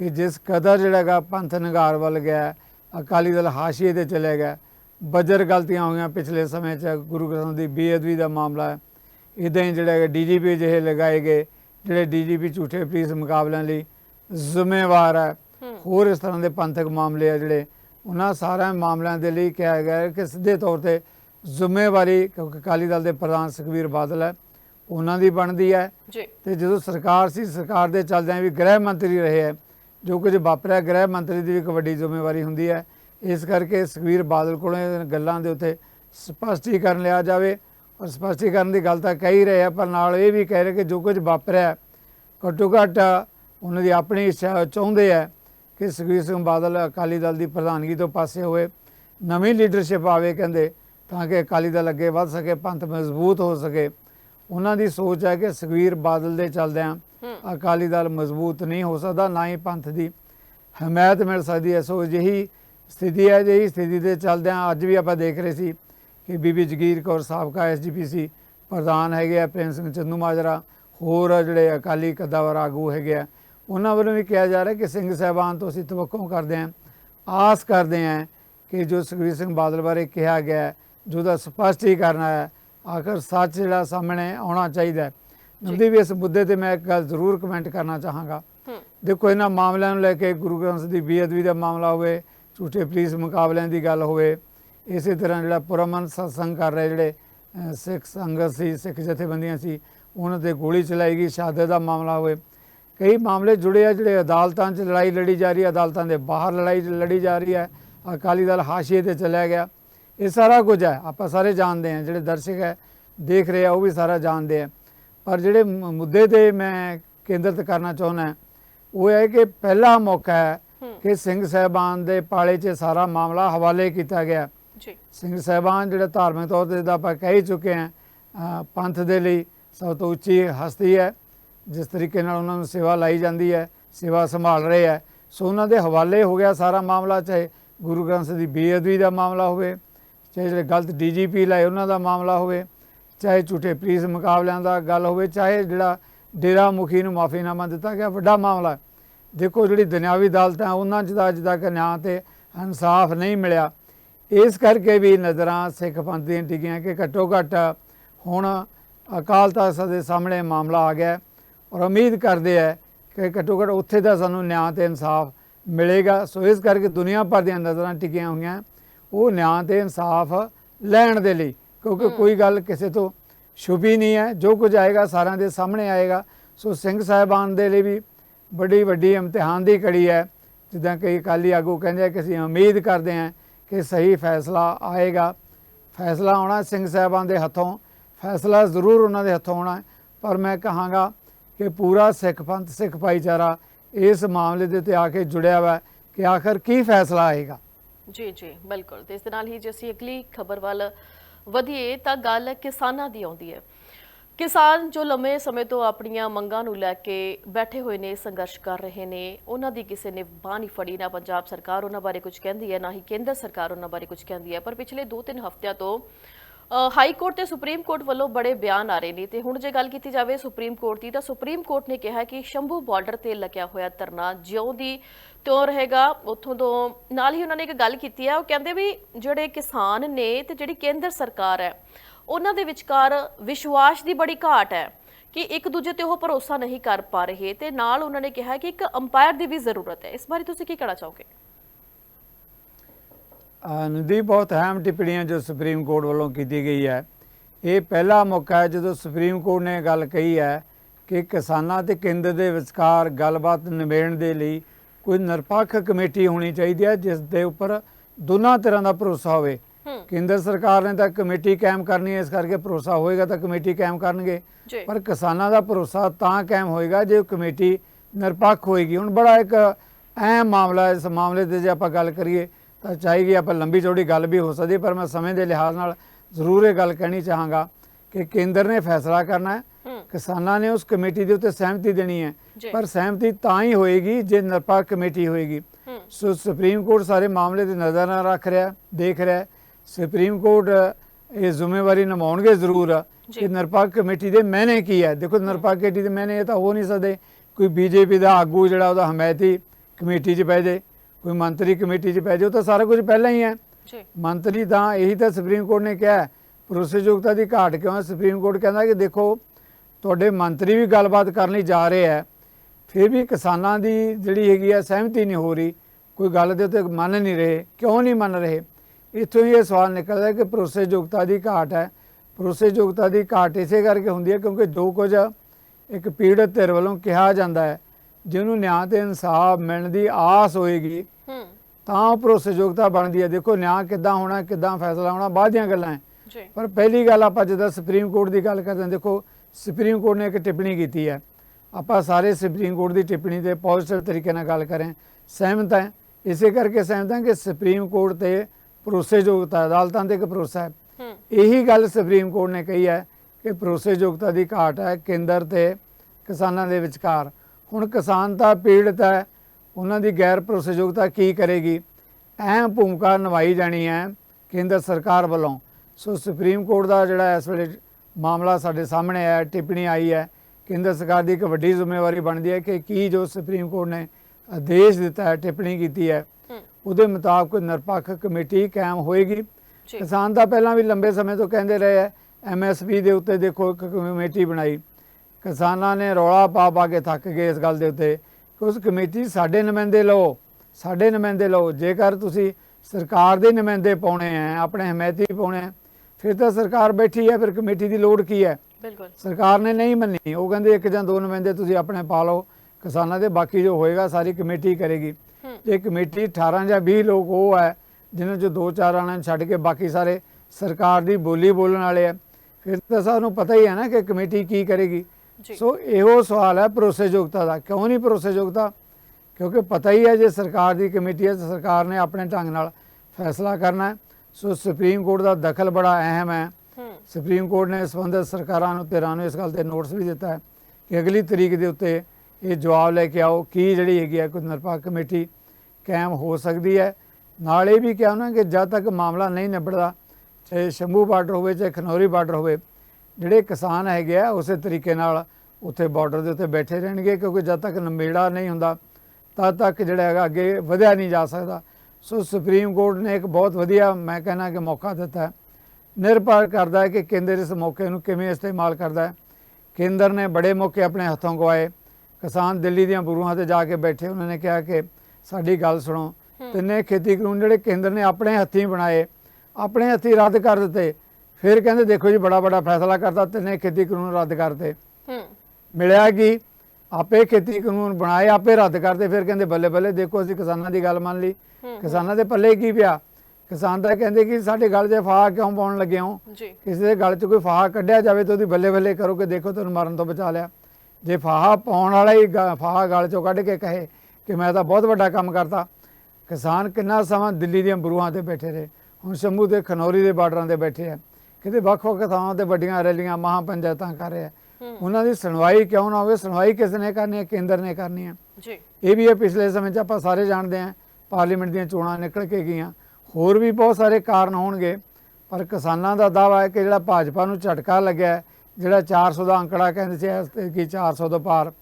ਕਿ ਜਿਸ ਕਦਰ ਜਿਹੜਾ ਹੈਗਾ ਪੰਥ ਨਿਗਾਰ ਵੱਲ ਗਿਆ ਅਕਾਲੀ ਦਲ ਹਾਸ਼ੀਏ ਤੇ ਚਲੇ ਗਿਆ ਬੱਜਰ ਗਲਤੀਆਂ ਹੋਈਆਂ ਪਿਛਲੇ ਸਮੇਂ 'ਚ ਗੁਰੂ ਗ੍ਰੰਥ ਦੀ ਬੇਅਦਬੀ ਦਾ ਮਾਮਲਾ ਹੈ ਇਦਾਂ ਹੀ ਜਿਹੜਾ ਡੀਜੀਪੀ ਜਿਹੇ ਲਗਾਏ ਗਏ ਜਿਹੜੇ ਡੀਜੀਪੀ ਝੂਠੇ ਪੁਲਿਸ ਮੁਕਾਬਲਿਆਂ ਲਈ ਜ਼ਿੰਮੇਵਾਰ ਹੈ। ਹੋਰ ਇਸ ਤਰ੍ਹਾਂ ਦੇ ਪੰਥਕ ਮਾਮਲੇ ਆ ਜਿਹੜੇ ਉਹਨਾਂ ਸਾਰਿਆਂ ਮਾਮਲਿਆਂ ਦੇ ਲਈ ਕਿਹਾ ਗਿਆ ਕਿ ਸਿੱਧੇ ਤੌਰ ਤੇ ਜ਼ਿੰਮੇਵਾਰੀ ਕਿਉਂਕਿ ਅਕਾਲੀ ਦਲ ਦੇ ਪ੍ਰਧਾਨ ਸੁਖਬੀਰ ਬਾਦਲ ਹੈ ਉਹਨਾਂ ਦੀ ਬਣਦੀ ਹੈ। ਜੀ। ਤੇ ਜਦੋਂ ਸਰਕਾਰ ਸੀ ਸਰਕਾਰ ਦੇ ਚੱਲਦਿਆਂ ਵੀ ਗ੍ਰਹਿ ਮੰਤਰੀ ਰਹੇ ਹੈ ਜੋ ਕੁਝ ਵਾਪਰਿਆ ਗ੍ਰਹਿ ਮੰਤਰੀ ਦੀ ਵੀ ਇੱਕ ਵੱਡੀ ਜ਼ਿੰਮੇਵਾਰੀ ਹੁੰਦੀ ਹੈ। ਇਸ ਕਰਕੇ ਸੁਖਬੀਰ ਬਾਦਲ ਕੋਲੋਂ ਇਹ ਗੱਲਾਂ ਦੇ ਉੱਤੇ ਸਪਸ਼ਟੀਕਰਨ ਲਿਆ ਜਾਵੇ। ਔਰ ਸਪਸ਼ਟੀਕਰਨ ਦੀ ਗੱਲ ਤਾਂ ਕਹਿ ਹੀ ਰਹੇ ਆ ਪਰ ਨਾਲ ਇਹ ਵੀ ਕਹਿ ਰਹੇ ਕਿ ਜੋ ਕੁਝ ਵਾਪਰਿਆ ਘੱਟੋ ਘੱਟ ਉਹਨਾਂ ਦੀ ਆਪਣੀ ਇੱਛਾ ਚਾਹੁੰਦੇ ਆ ਕਿ ਸੁਖਬੀਰ ਸਿੰਘ ਬਾਦਲ ਅਕਾਲੀ ਦਲ ਦੀ ਪ੍ਰਧਾਨਗੀ ਤੋਂ ਪਾਸੇ ਹੋਏ। ਨਵੀਂ ਲੀਡਰਸ਼ਿਪ ਆਵੇ ਕਹਿੰਦੇ। ਤਾਂ ਕਿ ਅਕਾਲੀ ਦਲ ਅੱਗੇ ਵੱਧ ਸਕੇ ਪੰਥ ਮਜ਼ਬੂਤ ਹੋ ਸਕੇ। ਉਹਨਾਂ ਦੀ ਸੋਚ ਹੈ ਕਿ ਸੁਖਬੀਰ ਬਾਦਲ ਦੇ ਚੱਲਦਿਆਂ ਅਕਾਲੀ ਦਲ ਮਜ਼ਬੂਤ ਨਹੀਂ ਹੋ ਸਕਦਾ ਨਾ ਹੀ ਪੰਥ ਦੀ ਹਮਾਇਤ ਮਿਲ ਸਕਦੀ ਹੈ। ਸੋ ਜਿਹੀ ਸਥਿਤੀ ਹੈ ਜਿਹੀ ਸਥਿਤੀ ਦੇ ਚੱਲਦਿਆਂ ਅੱਜ ਵੀ ਆਪਾਂ ਦੇਖ ਰਹੇ ਸੀ ਕਿ ਬੀਬੀ ਜਗੀਰ ਕੌਰ ਸਾਬਕਾ ਐਸਜੀਪੀਸੀ ਪ੍ਰਧਾਨ ਹੈਗੇ ਆ ਪ੍ਰੇਮ ਸਿੰਘ ਚੰਦੂ ਮਾਜਰਾ ਹੋਰ ਜਿਹੜੇ ਅਕਾਲੀ ਕਦਾਵਰ ਆਗੂ ਹੈਗੇ ਆ ਉਹਨਾਂ ਵੱਲੋਂ ਵੀ ਕਿਹਾ ਜਾ ਰਿਹਾ ਕਿ ਸਿੰਘ ਸਾਹਿਬਾਨ ਤੋਂ ਅਸੀਂ ਤਵੱਕੋਂ ਕਰਦੇ ਹਾਂ ਆਸ ਕਰਦੇ ਹਾਂ ਕਿ ਜੋ ਸੁਖਬੀਰ ਸਿੰਘ ਬਾਦਲ ਬਾਰੇ ਕਿਹਾ ਗਿਆ ਹੈ, ਜੋ ਦਾ ਸਪਸ਼ਟੀਕਰਨ ਹੈ ਆਖਰ ਸੱਚ ਜਿਹੜਾ ਸਾਹਮਣੇ ਆਉਣਾ ਚਾਹੀਦਾ ਹੈ। ਨਵਦੀਪ ਇਸ ਮੁੱਦੇ ਤੇ ਮੈਂ ਇੱਕ ਗੱਲ ਜ਼ਰੂਰ ਕਮੈਂਟ ਕਰਨਾ ਚਾਹਾਂਗਾ। ਦੇਖੋ ਇਹਨਾਂ ਮਾਮਲਿਆਂ ਨੂੰ ਲੈ ਕੇ ਗੁਰੂ ਗ੍ਰੰਥ ਦੀ ਬੇਅਦਬੀ ਦਾ ਮਾਮਲਾ ਹੋਵੇ ਝੂਠੇ ਪੁਲਿਸ ਮੁਕਾਬਲਿਆਂ ਦੀ ਗੱਲ ਹੋਵੇ ਇਸੇ ਤਰ੍ਹਾਂ ਜਿਹੜਾ ਪੁਰਮਨ ਸਤਸੰਗ ਕਰ ਰਹੇ ਜਿਹੜੇ ਸਿੱਖ ਸੰਗਤ ਸੀ ਸਿੱਖ ਜਥੇਬੰਦੀਆਂ ਸੀ ਉਹਨਾਂ ਤੇ ਗੋਲੀ ਚਲਾਈ ਗਈ ਸ਼ਹਾਦਤ ਦਾ ਮਾਮਲਾ ਹੋਵੇ। ਕਈ ਮਾਮਲੇ ਜੁੜੇ ਆ ਜਿਹੜੇ ਅਦਾਲਤਾਂ 'ਚ ਲੜਾਈ ਲੜੀ ਜਾ ਰਹੀ ਹੈ ਅਦਾਲਤਾਂ ਦੇ ਬਾਹਰ ਲੜਾਈ ਲੜੀ ਜਾ ਰਹੀ ਹੈ ਅਕਾਲੀ ਦਲ ਹਾਸ਼ੀਏ ਤੇ ਚਲਿਆ ਗਿਆ। ਇਹ ਸਾਰਾ ਕੁਝ ਹੈ। ਆਪਾਂ ਸਾਰੇ ਜਾਣਦੇ ਹਾਂ ਜਿਹੜੇ ਦਰਸ਼ਕ ਹੈ ਦੇਖ ਰਹੇ ਆ ਉਹ ਵੀ ਸਾਰਾ ਜਾਣਦੇ ਆ। ਪਰ ਜਿਹੜੇ ਮੁੱਦੇ ਤੇ ਮੈਂ ਕੇਂਦਰਿਤ ਕਰਨਾ ਚਾਹੁੰਦਾ ਉਹ ਹੈ ਕਿ ਪਹਿਲਾ ਮੌਕਾ ਹੈ ਕਿ ਸਿੰਘ ਸਾਹਿਬਾਨ ਦੇ ਪਾਲੇ 'ਚ ਸਾਰਾ ਮਾਮਲਾ ਹਵਾਲੇ ਕੀਤਾ ਗਿਆ। ਜੀ। ਸਿੰਘ ਸਾਹਿਬਾਨ ਜਿਹੜੇ ਧਾਰਮਿਕ ਤੌਰ ਤੇ ਜਿੱਦਾਂ ਆਪਾਂ ਕਹਿ ਚੁੱਕੇ ਅ, ਪੰਥ ਦੇ ਲਈ ਸਭ ਤੋਂ ਉੱਚੀ ਹਸਤੀ ਹੈ। ਜਿਸ ਤਰੀਕੇ ਨਾਲ ਉਹਨਾਂ ਨੂੰ ਸੇਵਾ ਲਾਈ ਜਾਂਦੀ ਹੈ ਸੇਵਾ ਸੰਭਾਲ ਰਹੇ ਹੈ। ਸੋ ਉਹਨਾਂ ਦੇ ਹਵਾਲੇ ਹੋ ਗਿਆ ਸਾਰਾ ਮਾਮਲਾ ਚਾਹੇ ਗੁਰੂ ਗ੍ਰੰਥ ਸਾਹਿਬ ਦੀ ਬੇਅਦਬੀ ਦਾ ਮਾਮਲਾ ਹੋਵੇ ਚਾਹੇ ਜਿਹੜੇ ਗਲਤ ਡੀਜੀਪੀ ਲਾਏ ਉਹਨਾਂ ਦਾ ਮਾਮਲਾ ਹੋਵੇ, ਚਾਹੇ ਝੂਠੇ ਪੁਲਿਸ ਮੁਕਾਬਲਿਆਂ ਦਾ ਗੱਲ ਹੋਵੇ, ਚਾਹੇ ਜਿਹੜਾ ਡੇਰਾ ਮੁਖੀ ਨੂੰ ਮਾਫੀਨਾਮਾ ਦਿੱਤਾ ਗਿਆ, ਵੱਡਾ ਮਾਮਲਾ ਦੇਖੋ ਜਿਹੜੀ ਦੁਨਿਆਵੀ ਅਦਾਲਤਾਂ ਉਹਨਾਂ 'ਚ ਦਾ ਅੱਜ ਤੱਕ ਨਿਆਂ ਤੇ ਇਨਸਾਫ ਨਹੀਂ ਮਿਲਿਆ। ਇਸ ਕਰਕੇ ਵੀ ਨਜ਼ਰਾਂ ਸਿੱਖ ਪੰਥ ਦੀਆਂ ਟਿਕੀਆਂ ਕਿ ਘੱਟੋ ਘੱਟ ਹੁਣ ਅਕਾਲ ਤਖਤ ਦੇ ਸਾਹਮਣੇ ਮਾਮਲਾ ਆ ਗਿਆ ਔਰ ਉਮੀਦ ਕਰਦੇ ਹੈ ਕਿ ਘੱਟੋ ਘੱਟ ਉੱਥੇ ਦਾ ਸਾਨੂੰ ਨਿਆਂ ਤੇ ਇਨਸਾਫ ਮਿਲੇਗਾ। ਸੋ ਇਸ ਕਰਕੇ ਦੁਨੀਆ ਭਰ ਦੀਆਂ ਨਜ਼ਰਾਂ ਟਿਕੀਆਂ ਹੋਈਆਂ। ਉਹ ਨਿਆਂ ਤੇ ਇਨਸਾਫ ਲੈਣ ਦੇ ਲਈ ਕਿਉਂਕਿ ਕੋਈ ਗੱਲ ਕਿਸੇ ਤੋਂ ਛੁਪੀ ਨਹੀਂ ਹੈ ਜੋ ਕੁਝ ਆਏਗਾ ਸਾਰਿਆਂ ਦੇ ਸਾਹਮਣੇ ਆਏਗਾ। ਸੋ ਸਿੰਘ ਸਾਹਿਬਾਨ ਦੇ ਲਈ ਵੀ ਬੜੀ ਵੱਡੀ ਇਮਤਿਹਾਨ ਦੀ ਕੜੀ ਹੈ। ਜਿੱਦਾਂ ਕਈ ਅਕਾਲੀ ਆਗੂ ਕਹਿੰਦੇ ਆ ਕਿ ਅਸੀਂ ਉਮੀਦ ਕਰਦੇ ਹਾਂ ਕਿ ਸਹੀ ਫੈਸਲਾ ਆਏਗਾ। ਫੈਸਲਾ ਆਉਣਾ ਸਿੰਘ ਸਾਹਿਬਾਨ ਦੇ ਹੱਥੋਂ ਫੈਸਲਾ ਜ਼ਰੂਰ ਉਹਨਾਂ ਦੇ ਹੱਥੋਂ ਆਉਣਾ ਪਰ ਮੈਂ ਕਹਾਂਗਾ ਕਿ ਪੂਰਾ ਸਿੱਖ ਪੰਥ ਸਿੱਖ ਭਾਈਚਾਰਾ ਇਸ ਮਾਮਲੇ ਦੇ ਉੱਤੇ ਆ ਕੇ ਜੁੜਿਆ ਹੋਇਆ ਹੈ ਕਿ ਆਖਰ ਕੀ ਫੈਸਲਾ ਆਏਗਾ। ਜੀ ਜੀ, ਬਿਲਕੁਲ। ਤੇ ਇਸ ਦੇ ਨਾਲ ਹੀ ਜੇ ਅਸੀਂ ਅਗਲੀ ਖਬਰ ਵੱਲ ਵਧੀਏ ਤਾਂ ਗੱਲ ਕਿਸਾਨਾਂ ਦੀ ਆਉਂਦੀ ਹੈ। ਕਿਸਾਨ ਜੋ ਲੰਮੇ ਸਮੇਂ ਤੋਂ ਆਪਣੀਆਂ ਮੰਗਾਂ ਨੂੰ ਲੈ ਕੇ ਬੈਠੇ ਹੋਏ ਨੇ, ਸੰਘਰਸ਼ ਕਰ ਰਹੇ ਨੇ, ਉਹਨਾਂ ਦੀ ਕਿਸੇ ਨੇ ਬਾਂਹ ਨਹੀਂ ਫੜੀ, ਨਾ ਪੰਜਾਬ ਸਰਕਾਰ ਉਹਨਾਂ ਬਾਰੇ ਕੁਝ ਕਹਿੰਦੀ ਹੈ, ਨਾ ਹੀ ਕੇਂਦਰ ਸਰਕਾਰ ਉਹਨਾਂ ਬਾਰੇ ਕੁਝ ਕਹਿੰਦੀ ਹੈ। ਪਰ ਪਿਛਲੇ 2-3 ਹਫ਼ਤਿਆਂ ਤੋਂ ਹਾਈ ਕੋਰਟ ਤੇ ਸੁਪਰੀਮ ਕੋਰਟ ਵੱਲੋਂ ਬੜੇ ਬਿਆਨ ਆ ਰਹੇ ਨੇ ਤੇ ਹੁਣ ਜੇ ਗੱਲ ਕੀਤੀ ਜਾਵੇ ਸੁਪਰੀਮ ਕੋਰਟ ਦੀ, ਤਾਂ ਸੁਪਰੀਮ ਕੋਰਟ ਨੇ ਕਿਹਾ ਕਿ ਸ਼ੰਭੂ ਬਾਰਡਰ ਤੇ ਲੱਗਿਆ ਹੋਇਆ ਧਰਨਾ ਜਿਉਂ ਦੀ ਤਿਉਂ ਰਹੇਗਾ, ਉੱਥੋਂ ਤੋਂ ਨਾਲ ਹੀ ਉਹਨਾਂ ਨੇ ਇੱਕ ਗੱਲ ਕੀਤੀ ਹੈ ਉਹ ਕਹਿੰਦੇ ਵੀ ਜਿਹੜੇ ਕਿਸਾਨ ਨੇ ਤੇ ਜਿਹੜੀ ਕੇਂਦਰ ਸਰਕਾਰ ਹੈ, ਉਹਨਾਂ ਦੇ ਵਿਚਕਾਰ ਵਿਸ਼ਵਾਸ ਦੀ ਬੜੀ ਘਾਟ ਹੈ ਕਿ ਇੱਕ ਦੂਜੇ ਤੇ ਉਹ ਭਰੋਸਾ ਨਹੀਂ ਕਰ ਪਾ ਰਹੇ ਤੇ ਨਾਲ ਉਹਨਾਂ ਨੇ ਕਿਹਾ ਕਿ ਇੱਕ ਅੰਪਾਇਰ ਦੀ ਵੀ ਜ਼ਰੂਰਤ ਹੈ। ਇਸ ਬਾਰੇ ਤੁਸੀਂ ਕੀ ਕਹਿਣਾ ਚਾਹੋਗੇ? ਨਦੀਪ ਬਹੁਤ ਅਹਿਮ ਟਿੱਪਣੀਆਂ ਜੋ ਸੁਪਰੀਮ ਕੋਰਟ ਵੱਲੋਂ ਕੀਤੀ ਗਈ ਹੈ। ਇਹ ਪਹਿਲਾ ਮੌਕਾ ਹੈ ਜਦੋਂ ਸੁਪਰੀਮ ਕੋਰਟ ਨੇ ਗੱਲ ਕਹੀ ਹੈ ਕਿ ਕਿਸਾਨਾਂ ਤੇ ਕੇਂਦਰ ਦੇ ਵਿਚਕਾਰ ਗੱਲਬਾਤ ਨਿਬੇੜਨ ਦੇ ਲਈ ਕੋਈ ਨਿਰਪੱਖ ਕਮੇਟੀ ਹੋਣੀ ਚਾਹੀਦੀ ਹੈ ਜਿਸ ਦੇ ਉੱਪਰ ਦੋਨਾਂ ਤਰ੍ਹਾਂ ਦਾ ਭਰੋਸਾ ਹੋਵੇ। ਕੇਂਦਰ ਸਰਕਾਰ ਨੇ ਤਾਂ ਕਮੇਟੀ ਕਾਇਮ ਕਰਨੀ ਹੈ ਇਸ ਕਰਕੇ ਭਰੋਸਾ ਹੋਏਗਾ ਤਾਂ ਕਮੇਟੀ ਕਾਇਮ ਕਰਨਗੇ। ਪਰ ਕਿਸਾਨਾਂ ਦਾ ਭਰੋਸਾ ਤਾਂ ਕਾਇਮ ਹੋਏਗਾ ਜੇ ਕਮੇਟੀ ਨਿਰਪੱਖ ਹੋਏਗੀ। ਹੁਣ ਬੜਾ ਇੱਕ ਅਹਿਮ ਮਾਮਲਾ। ਇਸ ਮਾਮਲੇ ਤੇ ਜੇ ਆਪਾਂ ਗੱਲ ਕਰੀਏ ਤਾਂ ਚਾਹੀਦੀ ਆਪਾਂ ਲੰਬੀ ਚੌੜੀ ਗੱਲ ਵੀ ਹੋ ਸਕਦੀ ਪਰ ਮੈਂ ਸਮੇਂ ਦੇ ਲਿਹਾਜ਼ ਨਾਲ ਜ਼ਰੂਰ ਇਹ ਗੱਲ ਕਹਿਣੀ ਚਾਹਾਂਗਾ ਕਿ ਕੇਂਦਰ ਨੇ ਫੈਸਲਾ ਕਰਨਾ ਹੈ। ਕਿਸਾਨਾਂ ਨੇ ਉਸ ਕਮੇਟੀ ਦੇ ਉੱਤੇ ਸਹਿਮਤੀ ਦੇਣੀ ਹੈ। ਪਰ ਸਹਿਮਤੀ ਤਾਂ ਹੀ ਹੋਏਗੀ ਜੇ ਨਿਰਪੱਖ ਕਮੇਟੀ ਹੋਏਗੀ। ਸੋ ਸੁਪਰੀਮ ਕੋਰਟ ਸਾਰੇ ਮਾਮਲੇ ਤੇ ਨਜ਼ਰ ਨਾ ਰੱਖ ਰਿਹਾ ਦੇਖ ਰਿਹਾ। ਸੁਪਰੀਮ ਕੋਰਟ ਇਹ ਜ਼ਿੰਮੇਵਾਰੀ ਨਿਭਾਉਣਗੇ ਜ਼ਰੂਰ। ਕਿ ਨਿਰਪੱਖ ਕਮੇਟੀ ਦੇ ਮੈਨੇ ਕੀ ਹੈ। ਦੇਖੋ ਨਿਰਪੱਖ ਕਮੇਟੀ ਦੇ ਮੈਨੇ ਇਹ ਤਾਂ ਹੋ ਨਹੀਂ ਸਕਦੇ। ਕੋਈ ਬੀਜੇਪੀ ਦਾ ਆਗੂ ਜਿਹੜਾ ਉਹਦਾ ਹਮਾਇਤੀ ਕਮੇਟੀ 'ਚ ਪੈ ਜੇ ਕੋਈ ਮੰਤਰੀ ਕਮੇਟੀ 'ਚ ਪੈ ਜੇ ਉਹ ਤਾਂ ਸਾਰਾ ਕੁਝ ਪਹਿਲਾਂ ਹੀ ਹੈ। ਜੀ। ਮੰਤਰੀ ਤਾਂ ਇਹੀ ਤਾਂ ਸੁਪਰੀਮ ਕੋਰਟ ਨੇ ਕਿਹਾ। ਭਰੋਸੇਯੋਗਤਾ ਦੀ ਘਾਟ ਕਿਉਂ ਹੈ? ਸੁਪਰੀਮ ਕੋਰਟ ਕਹਿੰਦਾ ਕਿ ਦੇਖੋ ਤੁਹਾਡੇ ਮੰਤਰੀ ਵੀ ਗੱਲਬਾਤ ਕਰਨ ਲਈ ਜਾ ਰਹੇ ਹੈ। ਫਿਰ ਵੀ ਕਿਸਾਨਾਂ ਦੀ ਜਿਹੜੀ ਹੈਗੀ ਹੈ ਸਹਿਮਤੀ ਨਹੀਂ ਹੋ ਰਹੀ। ਕੋਈ ਗੱਲ ਦੇ ਉੱਤੇ ਮੰਨ ਨਹੀਂ ਰਹੇ। ਕਿਉਂ ਨਹੀਂ ਮੰਨ ਰਹੇ? ਇੱਥੋਂ ਹੀ ਇਹ ਸਵਾਲ ਨਿਕਲਦਾ ਹੈ ਕਿ ਭਰੋਸੇਯੋਗਤਾ ਦੀ ਘਾਟ ਹੈ। ਭਰੋਸੇਯੋਗਤਾ ਦੀ ਘਾਟ ਇਸੇ ਕਰਕੇ ਹੁੰਦੀ ਹੈ ਕਿਉਂਕਿ ਜੋ ਕੁਝ ਇੱਕ ਪੀੜਤ ਧਿਰ ਵੱਲੋਂ ਕਿਹਾ ਜਾਂਦਾ ਹੈ ਜਿਹਨੂੰ ਨਿਆਂ ਤੇ ਇਨਸਾਫ ਮਿਲਣ ਦੀ ਆਸ ਹੋਏਗੀ ਹੂੰ। ਤਾਂ ਉਹ ਭਰੋਸੇਯੋਗਤਾ ਬਣਦੀ ਹੈ। ਦੇਖੋ ਨਿਆਂ ਕਿੱਦਾਂ ਹੋਣਾ ਕਿੱਦਾਂ ਫੈਸਲਾ ਹੋਣਾ ਬਾਅਦ ਦੀਆਂ ਗੱਲਾਂ ਹੈ। ਜੀ। ਪਰ ਪਹਿਲੀ ਗੱਲ ਆਪਾਂ ਜਦੋਂ ਸੁਪਰੀਮ ਕੋਰਟ ਦੀ ਗੱਲ ਕਰਦੇ ਹਾਂ ਦੇਖੋ ਸੁਪਰੀਮ ਕੋਰਟ ਨੇ ਇੱਕ ਟਿੱਪਣੀ ਕੀਤੀ ਹੈ। ਆਪਾਂ ਸਾਰੇ ਸੁਪਰੀਮ ਕੋਰਟ ਦੀ ਟਿੱਪਣੀ ਤੇ ਪੋਜ਼ਿਟਿਵ ਤਰੀਕੇ ਨਾਲ ਗੱਲ ਕरें ਸਹਿਮਤ ਹੈ। ਇਸੇ ਕਰਕੇ ਸਹਿਮਤ ਹਾਂ ਕਿ ਸੁਪਰੀਮ ਕੋਰਟ ਤੇ ਭਰੋਸੇਯੋਗਤਾ ਅਦਾਲਤਾਂ ਤੇ ਇੱਕ ਭਰੋਸਾ ਹੈ। ਹੂੰ। ਇਹੀ ਗੱਲ ਸੁਪਰੀਮ ਕੋਰਟ ਨੇ ਕਹੀ ਹੈ ਕਿ ਭਰੋਸੇਯੋਗਤਾ ਦੀ ਘਾਟ ਹੈ। ਕੇਂਦਰ ਤੇ ਕਿਸਾਨਾਂ ਦੇ ਵਿਚਕਾਰ। ਹੁਣ ਕਿਸਾਨ ਤਾਂ ਪੀੜਤ ਹੈ। ਉਹਨਾਂ ਦੀ ਗੈਰ ਭਰੋਸੇਯੋਗਤਾ ਕੀ ਕਰੇਗੀ? ਅਹਿਮ ਭੂਮਿਕਾ ਨਿਭਾਈ ਜਾਣੀ ਹੈ ਕੇਂਦਰ ਸਰਕਾਰ ਵੱਲੋਂ। ਸੋ ਸੁਪਰੀਮ ਕੋਰਟ ਦਾ ਜਿਹੜਾ ਇਸ ਵੇਲੇ ਮਾਮਲਾ ਸਾਡੇ ਸਾਹਮਣੇ ਆਇਆ ਟਿੱਪਣੀ ਆਈ ਹੈ। ਕੇਂਦਰ ਸਰਕਾਰ ਦੀ ਇੱਕ ਵੱਡੀ ਜ਼ਿੰਮੇਵਾਰੀ ਬਣਦੀ ਹੈ ਕਿ ਕੀ ਜੋ ਸੁਪਰੀਮ ਕੋਰਟ ਨੇ ਆਦੇਸ਼ ਦਿੱਤਾ ਹੈ ਟਿੱਪਣੀ ਕੀਤੀ ਹੈ ਉਹਦੇ ਮੁਤਾਬਕ ਨਿਰਪੱਖ ਕਮੇਟੀ ਕਾਇਮ ਹੋਏਗੀ। ਕਿਸਾਨ ਤਾਂ ਪਹਿਲਾਂ ਵੀ ਲੰਬੇ ਸਮੇਂ ਤੋਂ ਕਹਿੰਦੇ ਰਹੇ ਹੈ ਐਮਐਸਪੀ ਦੇ ਉੱਤੇ ਦੇਖੋ ਇੱਕ ਕਮੇਟੀ ਬਣਾਈ। ਕਿਸਾਨਾਂ ਨੇ ਰੌਲਾ ਪਾ ਪਾ ਕੇ ਥੱਕ ਗਏ ਇਸ ਗੱਲ ਦੇ ਉੱਤੇ। ਉਸ ਕਮੇਟੀ ਸਾਡੇ ਨੁਮਾਇੰਦੇ ਲਓ ਸਾਡੇ ਨੁਮਾਇੰਦੇ ਲਓ। ਜੇਕਰ ਤੁਸੀਂ ਸਰਕਾਰ ਦੇ ਨੁਮਾਇੰਦੇ ਪਾਉਣੇ ਆ ਆਪਣੇ ਹਮਾਇਤੀ ਪਾਉਣੇ ਆ ਫਿਰ ਤਾਂ ਸਰਕਾਰ ਬੈਠੀ ਹੈ ਫਿਰ ਕਮੇਟੀ ਦੀ ਲੋੜ ਕੀ ਹੈ ਬਿਲਕੁਲ। ਸਰਕਾਰ ਨੇ ਨਹੀਂ ਮੰਨੀ। ਉਹ ਕਹਿੰਦੇ ਇੱਕ ਜਾਂ ਦੋ ਨੁਮਾਇੰਦੇ ਤੁਸੀਂ ਆਪਣੇ ਪਾ ਲਓ ਕਿਸਾਨਾਂ ਦੇ ਬਾਕੀ ਜੋ ਹੋਏਗਾ ਸਾਰੀ ਕਮੇਟੀ ਕਰੇਗੀ। ਜੇ ਕਮੇਟੀ 18 ਜਾਂ 20 ਲੋਕ ਉਹ ਹੈ ਜਿਨ੍ਹਾਂ ਚੋਂ ਦੋ ਚਾਰ ਆਣਾ ਛੱਡ ਕੇ ਬਾਕੀ ਸਾਰੇ ਸਰਕਾਰ ਦੀ ਬੋਲੀ ਬੋਲਣ ਵਾਲੇ ਆ ਫਿਰ ਤਾਂ ਸਾਨੂੰ ਪਤਾ ਹੀ ਹੈ ਨਾ ਕਿ ਕਮੇਟੀ ਕੀ ਕਰੇਗੀ। ਸੋ ਇਹੋ ਸਵਾਲ ਹੈ ਭਰੋਸੇਯੋਗਤਾ ਦਾ। ਕਿਉਂ ਨਹੀਂ ਭਰੋਸੇਯੋਗਤਾ? ਕਿਉਂਕਿ ਪਤਾ ਹੀ ਹੈ ਜੇ ਸਰਕਾਰ ਦੀ ਕਮੇਟੀ ਹੈ ਤਾਂ ਸਰਕਾਰ ਨੇ ਆਪਣੇ ਢੰਗ ਨਾਲ ਫੈਸਲਾ ਕਰਨਾ ਹੈ। ਸੋ ਸੁਪਰੀਮ ਕੋਰਟ ਦਾ ਦਖਲ ਬੜਾ ਅਹਿਮ ਹੈ। ਸੁਪਰੀਮ ਕੋਰਟ ਨੇ ਸੰਬੰਧਿਤ ਸਰਕਾਰਾਂ ਨੂੰ ਧਿਰਾਂ ਨੂੰ ਇਸ ਗੱਲ ਤੇ ਨੋਟਿਸ ਵੀ ਦਿੱਤਾ ਹੈ ਕਿ ਅਗਲੀ ਤਰੀਕ ਦੇ ਉੱਤੇ ਇਹ ਜਵਾਬ ਲੈ ਕੇ ਆਓ ਕੀ ਜਿਹੜੀ ਹੈਗੀ ਹੈ ਕੋਈ ਨਿਰਪੱਖ ਕਮੇਟੀ ਕਾਇਮ ਹੋ ਸਕਦੀ ਹੈ। ਨਾਲ ਇਹ ਵੀ ਕਿਹਾ ਉਹਨਾਂ ਕਿ ਜਦ ਤੱਕ ਮਾਮਲਾ ਨਹੀਂ ਨਿਬੜਦਾ ਚਾਹੇ ਸ਼ੰਭੂ ਬਾਰਡਰ ਹੋਵੇ ਚਾਹੇ ਖਨੌਰੀ ਬਾਰਡਰ ਹੋਵੇ ਜਿਹੜੇ ਕਿਸਾਨ ਹੈਗੇ ਆ ਉਸੇ ਤਰੀਕੇ ਨਾਲ ਉੱਥੇ ਬਾਰਡਰ ਦੇ ਉੱਤੇ ਬੈਠੇ ਰਹਿਣਗੇ ਕਿਉਂਕਿ ਜਦ ਤੱਕ ਨਮੇੜਾ ਨਹੀਂ ਹੁੰਦਾ ਤਦ ਤੱਕ ਜਿਹੜਾ ਹੈਗਾ ਅੱਗੇ ਵਧਿਆ ਨਹੀਂ ਜਾ ਸਕਦਾ। ਸੋ ਸੁਪਰੀਮ ਕੋਰਟ ਨੇ ਇੱਕ ਬਹੁਤ ਵਧੀਆ ਮੈਂ ਕਹਿੰਦਾ ਕਿ ਮੌਕਾ ਦਿੱਤਾ ਨਿਰਭਰ ਕਰਦਾ ਹੈ ਕਿ ਕੇਂਦਰ ਇਸ ਮੌਕੇ ਨੂੰ ਕਿਵੇਂ ਇਸਤੇਮਾਲ ਕਰਦਾ ਹੈ। ਕੇਂਦਰ ਨੇ ਬੜੇ ਮੌਕੇ ਆਪਣੇ ਹੱਥੋਂ ਗਵਾਏ। ਕਿਸਾਨ ਦਿੱਲੀ ਦੀਆਂ ਬੁਰੂਆਂ ਤੇ ਜਾ ਕੇ ਬੈਠੇ ਉਹਨਾਂ ਨੇ ਕਿਹਾ ਕਿ ਸਾਡੀ ਗੱਲ ਸੁਣੋ। ਤਿੰਨੇ ਖੇਤੀ ਕਾਨੂੰਨ ਜਿਹੜੇ ਕੇਂਦਰ ਨੇ ਆਪਣੇ ਹੱਥੀਂ ਬਣਾਏ ਆਪਣੇ ਹੱਥੀਂ ਰੱਦ ਕਰ ਦਿੱਤੇ। ਫਿਰ ਕਹਿੰਦੇ ਦੇਖੋ ਜੀ ਬੜਾ ਬੜਾ ਫੈਸਲਾ ਕਰਤਾ ਤਿੰਨੇ ਖੇਤੀ ਕਾਨੂੰਨ ਰੱਦ ਕਰਤੇ। ਹੂੰ। ਮਿਲਿਆ ਕਿ? ਆਪੇ ਖੇਤੀ ਕਾਨੂੰਨ ਬਣਾਏ ਆਪੇ ਰੱਦ ਕਰਦੇ ਫਿਰ ਕਹਿੰਦੇ ਬੱਲੇ ਬੱਲੇ ਦੇਖੋ ਅਸੀਂ ਕਿਸਾਨਾਂ ਦੀ ਗੱਲ ਮੰਨ ਲਈ। ਕਿਸਾਨਾਂ ਦੇ ਪੱਲੇ ਕੀ ਪਿਆ? ਕਿਸਾਨ ਤਾਂ ਕਹਿੰਦੇ ਕਿ ਸਾਡੇ ਗਲ 'ਚ ਫਾਹਾ ਕਿਉਂ ਪਾਉਣ ਲੱਗੇ ਹੋ? ਜੀ। ਕਿਸੇ ਦੇ ਗਲ 'ਚ ਕੋਈ ਫਾਹਾ ਕੱਢਿਆ ਜਾਵੇ ਤਾਂ ਉਹਦੀ ਬੱਲੇ ਬੱਲੇ ਕਰੋ ਕਿ ਦੇਖੋ ਤੁਹਾਨੂੰ ਮਰਨ ਤੋਂ ਬਚਾ ਲਿਆ। ਜੇ ਫਾਹਾ ਪਾਉਣ ਵਾਲਾ ਹੀ ਫਾਹਾ ਗਲ 'ਚੋਂ ਕੱਢ ਕੇ ਕਹੇ ਕਿ ਮੈਂ ਤਾਂ ਬਹੁਤ ਵੱਡਾ ਕੰਮ ਕਰਤਾ। ਕਿਸਾਨ ਕਿੰਨਾ ਸਮਾਂ ਦਿੱਲੀ ਦੀਆਂ ਬਰੂਹਾਂ ਤੇ ਬੈਠੇ ਰਹੇ। ਹੁਣ ਸ਼ੰਭੂ ਦੇ ਖਨੌਰੀ ਦੇ ਬਾਰਡਰਾਂ ਤੇ ਬੈਠੇ ਆ। ਕਿਤੇ ਵੱਖ-ਵੱਖ ਥਾਵਾਂ ਤੇ ਵੱਡੀਆਂ ਰੈਲੀਆਂ ਮਹਾ ਪੰਚਾਇਤਾਂ ਕਰ ਰਹੇ ਉਹਨਾਂ ਦੀ ਸੁਣਵਾਈ ਕਿਉਂ ਨਾ ਹੋਵੇ? ਸੁਣਵਾਈ ਕਿਸ ਨੇ ਕਰਨੀ ਹੈ? ਕੇਂਦਰ ਨੇ ਕਰਨੀ ਹੈ। ਜੀ। ਇਹ ਵੀ ਹੈ ਪਿਛਲੇ ਸਮੇਂ 'ਚ ਆਪਾਂ ਸਾਰੇ ਜਾਣਦੇ ਹਾਂ ਪਾਰਲੀਮੈਂਟ ਦੀਆਂ ਚੋਣਾਂ ਨਿਕਲ ਕੇ ਗਈਆਂ। ਹੋਰ ਵੀ ਬਹੁਤ ਸਾਰੇ ਕਾਰਨ ਹੋਣਗੇ ਪਰ ਕਿਸਾਨਾਂ ਦਾ ਦਾਅਵਾ ਹੈ ਕਿ ਜਿਹੜਾ ਭਾਜਪਾ ਨੂੰ ਝਟਕਾ ਲੱਗਿਆ ਜਿਹੜਾ 400 ਦਾ ਅੰਕੜਾ ਕਹਿੰਦੇ ਸੀ ਇਸ ਤੇ ਕਿ 400 ਤੋਂ ਪਾਰ।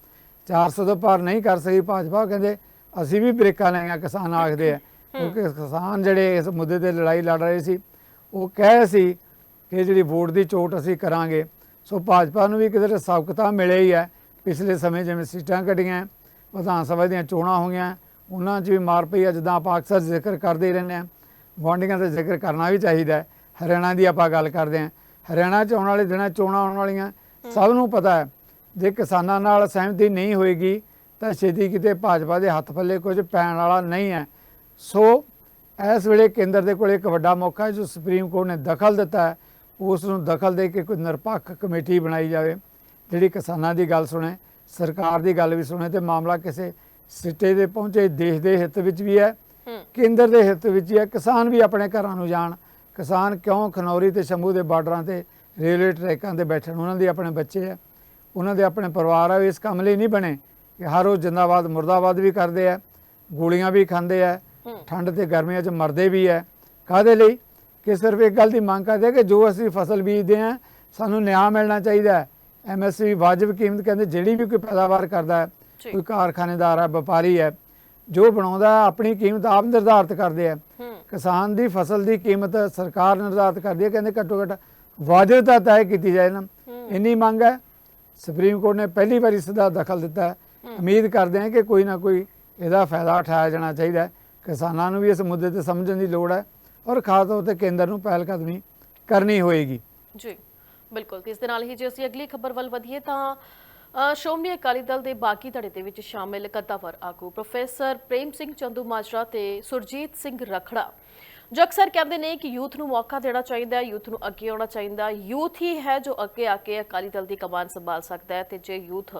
400 ਤੋਂ ਪਾਰ ਨਹੀਂ ਕਰ ਸਕੀ ਭਾਜਪਾ ਕਹਿੰਦੇ ਅਸੀਂ ਵੀ ਬ੍ਰੇਕਾਂ ਲੈਣੀਆਂ ਕਿਸਾਨ ਆਖਦੇ ਆ। ਕਿਉਂਕਿ ਕਿਸਾਨ ਜਿਹੜੇ ਇਸ ਮੁੱਦੇ ਤੇ ਲੜਾਈ ਲੜ ਰਹੇ ਸੀ ਉਹ ਕਹਿ ਸੀ ਕਿ ਜਿਹੜੀ ਵੋਟ ਦੀ ਚੋਟ ਅਸੀਂ ਕਰਾਂਗੇ। ਸੋ ਭਾਜਪਾ ਨੂੰ ਵੀ ਕਿਤੇ ਸਬਕਤਾ ਮਿਲੇ ਹੀ ਹੈ। ਪਿਛਲੇ ਸਮੇਂ ਜਿਵੇਂ ਸੀਟਾਂ ਕੱਢੀਆਂ, ਵਿਧਾਨ ਸਭਾ ਦੀਆਂ ਚੋਣਾਂ ਹੋਈਆਂ, ਉਹਨਾਂ 'ਚ ਵੀ ਮਾਰ ਪਈ ਹੈ ਜਿੱਦਾਂ ਆਪਾਂ ਅਕਸਰ ਜ਼ਿਕਰ ਕਰਦੇ ਹੀ ਰਹਿੰਦੇ ਹਾਂ। ਗੁਆਂਢੀਆਂ ਦਾ ਜ਼ਿਕਰ ਕਰਨਾ ਵੀ ਚਾਹੀਦਾ ਹੈ। ਹਰਿਆਣਾ ਦੀ ਆਪਾਂ ਗੱਲ ਕਰਦੇ ਹਾਂ। ਹਰਿਆਣਾ 'ਚ ਆਉਣ ਵਾਲੇ ਦਿਨਾਂ ਚੋਣਾਂ ਆਉਣ ਵਾਲੀਆਂ, ਸਭ ਨੂੰ ਪਤਾ ਹੈ, ਜੇ ਕਿਸਾਨਾਂ ਨਾਲ ਸਹਿਮਤੀ ਨਹੀਂ ਹੋਏਗੀ, ਤਾਂ ਛੇਤੀ ਕਿਤੇ ਭਾਜਪਾ ਦੇ ਹੱਥ ਪੱਲੇ ਕੁਝ ਪੈਣ ਵਾਲਾ ਨਹੀਂ ਹੈ। ਸੋ ਇਸ ਵੇਲੇ ਕੇਂਦਰ ਦੇ ਕੋਲ ਇੱਕ ਵੱਡਾ ਮੌਕਾ ਹੈ, ਜੋ ਸੁਪਰੀਮ ਕੋਰਟ ਨੇ ਦਖਲ ਦਿੱਤਾ ਹੈ। ਉਸ ਨੂੰ ਦਖਲ ਦੇ ਕੇ ਕੋਈ ਨਿਰਪੱਖ ਕਮੇਟੀ ਬਣਾਈ ਜਾਵੇ। ਜਿਹੜੀ ਕਿਸਾਨਾਂ ਦੀ ਗੱਲ ਸੁਣੇ ਸਰਕਾਰ ਦੀ ਗੱਲ ਵੀ ਸੁਣੇ ਤੇ ਮਾਮਲਾ ਕਿਸੇ ਸਿੱਟੇ ਦੇ ਪਹੁੰਚੇ ਦੇਸ਼ ਦੇ ਹਿੱਤ ਵਿੱਚ ਵੀ ਹੈ ਕੇਂਦਰ ਦੇ ਹਿੱਤ ਵਿੱਚ ਹੀ ਹੈ। ਕਿਸਾਨ ਵੀ ਆਪਣੇ ਘਰਾਂ ਨੂੰ ਜਾਣ। ਕਿਸਾਨ ਕਿਉਂ ਖਨੌਰੀ ਤੇ ਸ਼ੰਭੂ ਦੇ ਬਾਰਡਰਾਂ ਤੇ ਰੇਲਵੇ ਟਰੈਕਾਂ ਤੇ ਬੈਠਣ? ਉਹਨਾਂ ਦੇ ਆਪਣੇ ਬੱਚੇ ਆ। ਉਹਨਾਂ ਦੇ ਆਪਣੇ ਪਰਿਵਾਰ ਆ। ਇਸ ਕੰਮ ਲਈ ਨਹੀਂ ਬਣੇ ਕਿ ਹਰ ਰੋਜ਼ ਜਿੰਦਾਬਾਦ ਮੁਰਦਾਬਾਦ ਵੀ ਕਰਦੇ ਆ ਗੋਲੀਆਂ ਵੀ ਖਾਂਦੇ ਆ। ਠੰਡ ਤੇ ਗਰਮੀਆਂ 'ਚ ਮਰਦੇ ਵੀ ਹੈ ਕਾਹਦੇ ਲਈ? ਕਿ ਸਿਰਫ ਇੱਕ ਗੱਲ ਦੀ ਮੰਗ ਕਰਦੇ ਆ ਕਿ ਜੋ ਅਸੀਂ ਫਸਲ ਬੀਜਦੇ ਆ ਸਾਨੂੰ ਨਿਆਂ ਮਿਲਣਾ ਚਾਹੀਦਾ ਹੈ। ਐਮਐਸਪੀ ਵਾਜਬ ਕੀਮਤ ਕਹਿੰਦੇ ਜਿਹੜੀ ਵੀ ਕੋਈ ਪੈਦਾਵਾਰ ਕਰਦਾ ਹੈ ਕੋਈ ਕਾਰਖਾਨੇਦਾਰ ਹੈ ਵਪਾਰੀ ਹੈ ਜੋ ਬਣਾਉਂਦਾ ਆਪਣੀ ਕੀਮਤ ਆਪ ਨਿਰਧਾਰਤ ਕਰਦੇ ਆ। ਕਿਸਾਨ ਦੀ ਫਸਲ ਦੀ ਕੀਮਤ ਸਰਕਾਰ ਨਿਰਧਾਰਤ ਕਰਦੀ ਹੈ ਕਹਿੰਦੇ ਘੱਟੋ ਘੱਟ ਵਾਜਬ ਤਾਂ ਤੈਅ ਕੀਤੀ ਜਾਏ ਨਾ। ਇੰਨੀ ਮੰਗ ਹੈ। ਸੁਪਰੀਮ ਕੋਰਟ ਨੇ ਪਹਿਲੀ ਵਾਰੀ ਸਿੱਧਾ ਦਖਲ ਦਿੱਤਾ ਹੈ। ਉਮੀਦ ਕਰਦੇ ਹਾਂ ਕਿ ਕੋਈ ਨਾ ਕੋਈ ਇਹਦਾ ਫਾਇਦਾ ਉਠਾਇਆ ਜਾਣਾ ਚਾਹੀਦਾ ਹੈ। ਕਿਸਾਨਾਂ ਨੂੰ ਵੀ ਇਸ ਮੁੱਦੇ ਤੇ ਸਮਝਣ ਦੀ ਲੋੜ ਹੈ। ਔਰ ਖਾਸ ਤੌਰ ਤੇ ਕੇਂਦਰ ਨੂੰ ਪਹਿਲ ਕਦਮੀ ਕਰਨੀ ਹੋਏਗੀ। ਜੀ ਬਿਲਕੁਲ। ਇਸ ਦੇ ਨਾਲ ਹੀ ਜੇ ਅਸੀਂ ਅਗਲੀ ਖਬਰ ਵੱਲ ਵਧੀਏ ਤਾਂ ਅ, ਅਕਾਲੀ ਦਲ ਦੇ ਬਾਗੀ ਧੜੇ ਦੇ ਵਿੱਚ ਸ਼ਾਮਿਲ ਕੱਦਾਵਰ ਆਗੂ ਪ੍ਰੋਫੈਸਰ ਪ੍ਰੇਮ ਸਿੰਘ ਚੰਦੂ ਮਾਜਰਾ ਤੇ ਸੁਰਜੀਤ ਸਿੰਘ ਰਖੜਾ। ਜੋ ਅਕਸਰ ਕਹਿੰਦੇ ਨੇ ਕਿ ਯੂਥ ਨੂੰ ਮੌਕਾ ਦੇਣਾ ਚਾਹੀਦਾ ਹੈ ਯੂਥ ਨੂੰ ਅੱਗੇ ਆਉਣਾ ਚਾਹੀਦਾ। ਹੈ ਯੂਥ ਹੀ ਹੈ ਜੋ ਅੱਗੇ ਆ ਕੇ ਅਕਾਲੀ ਦਲ ਦੀ ਕਮਾਨ ਸੰਭਾਲ ਸਕਦਾ ਹੈ ਤੇ ਜੇ ਯੂਥ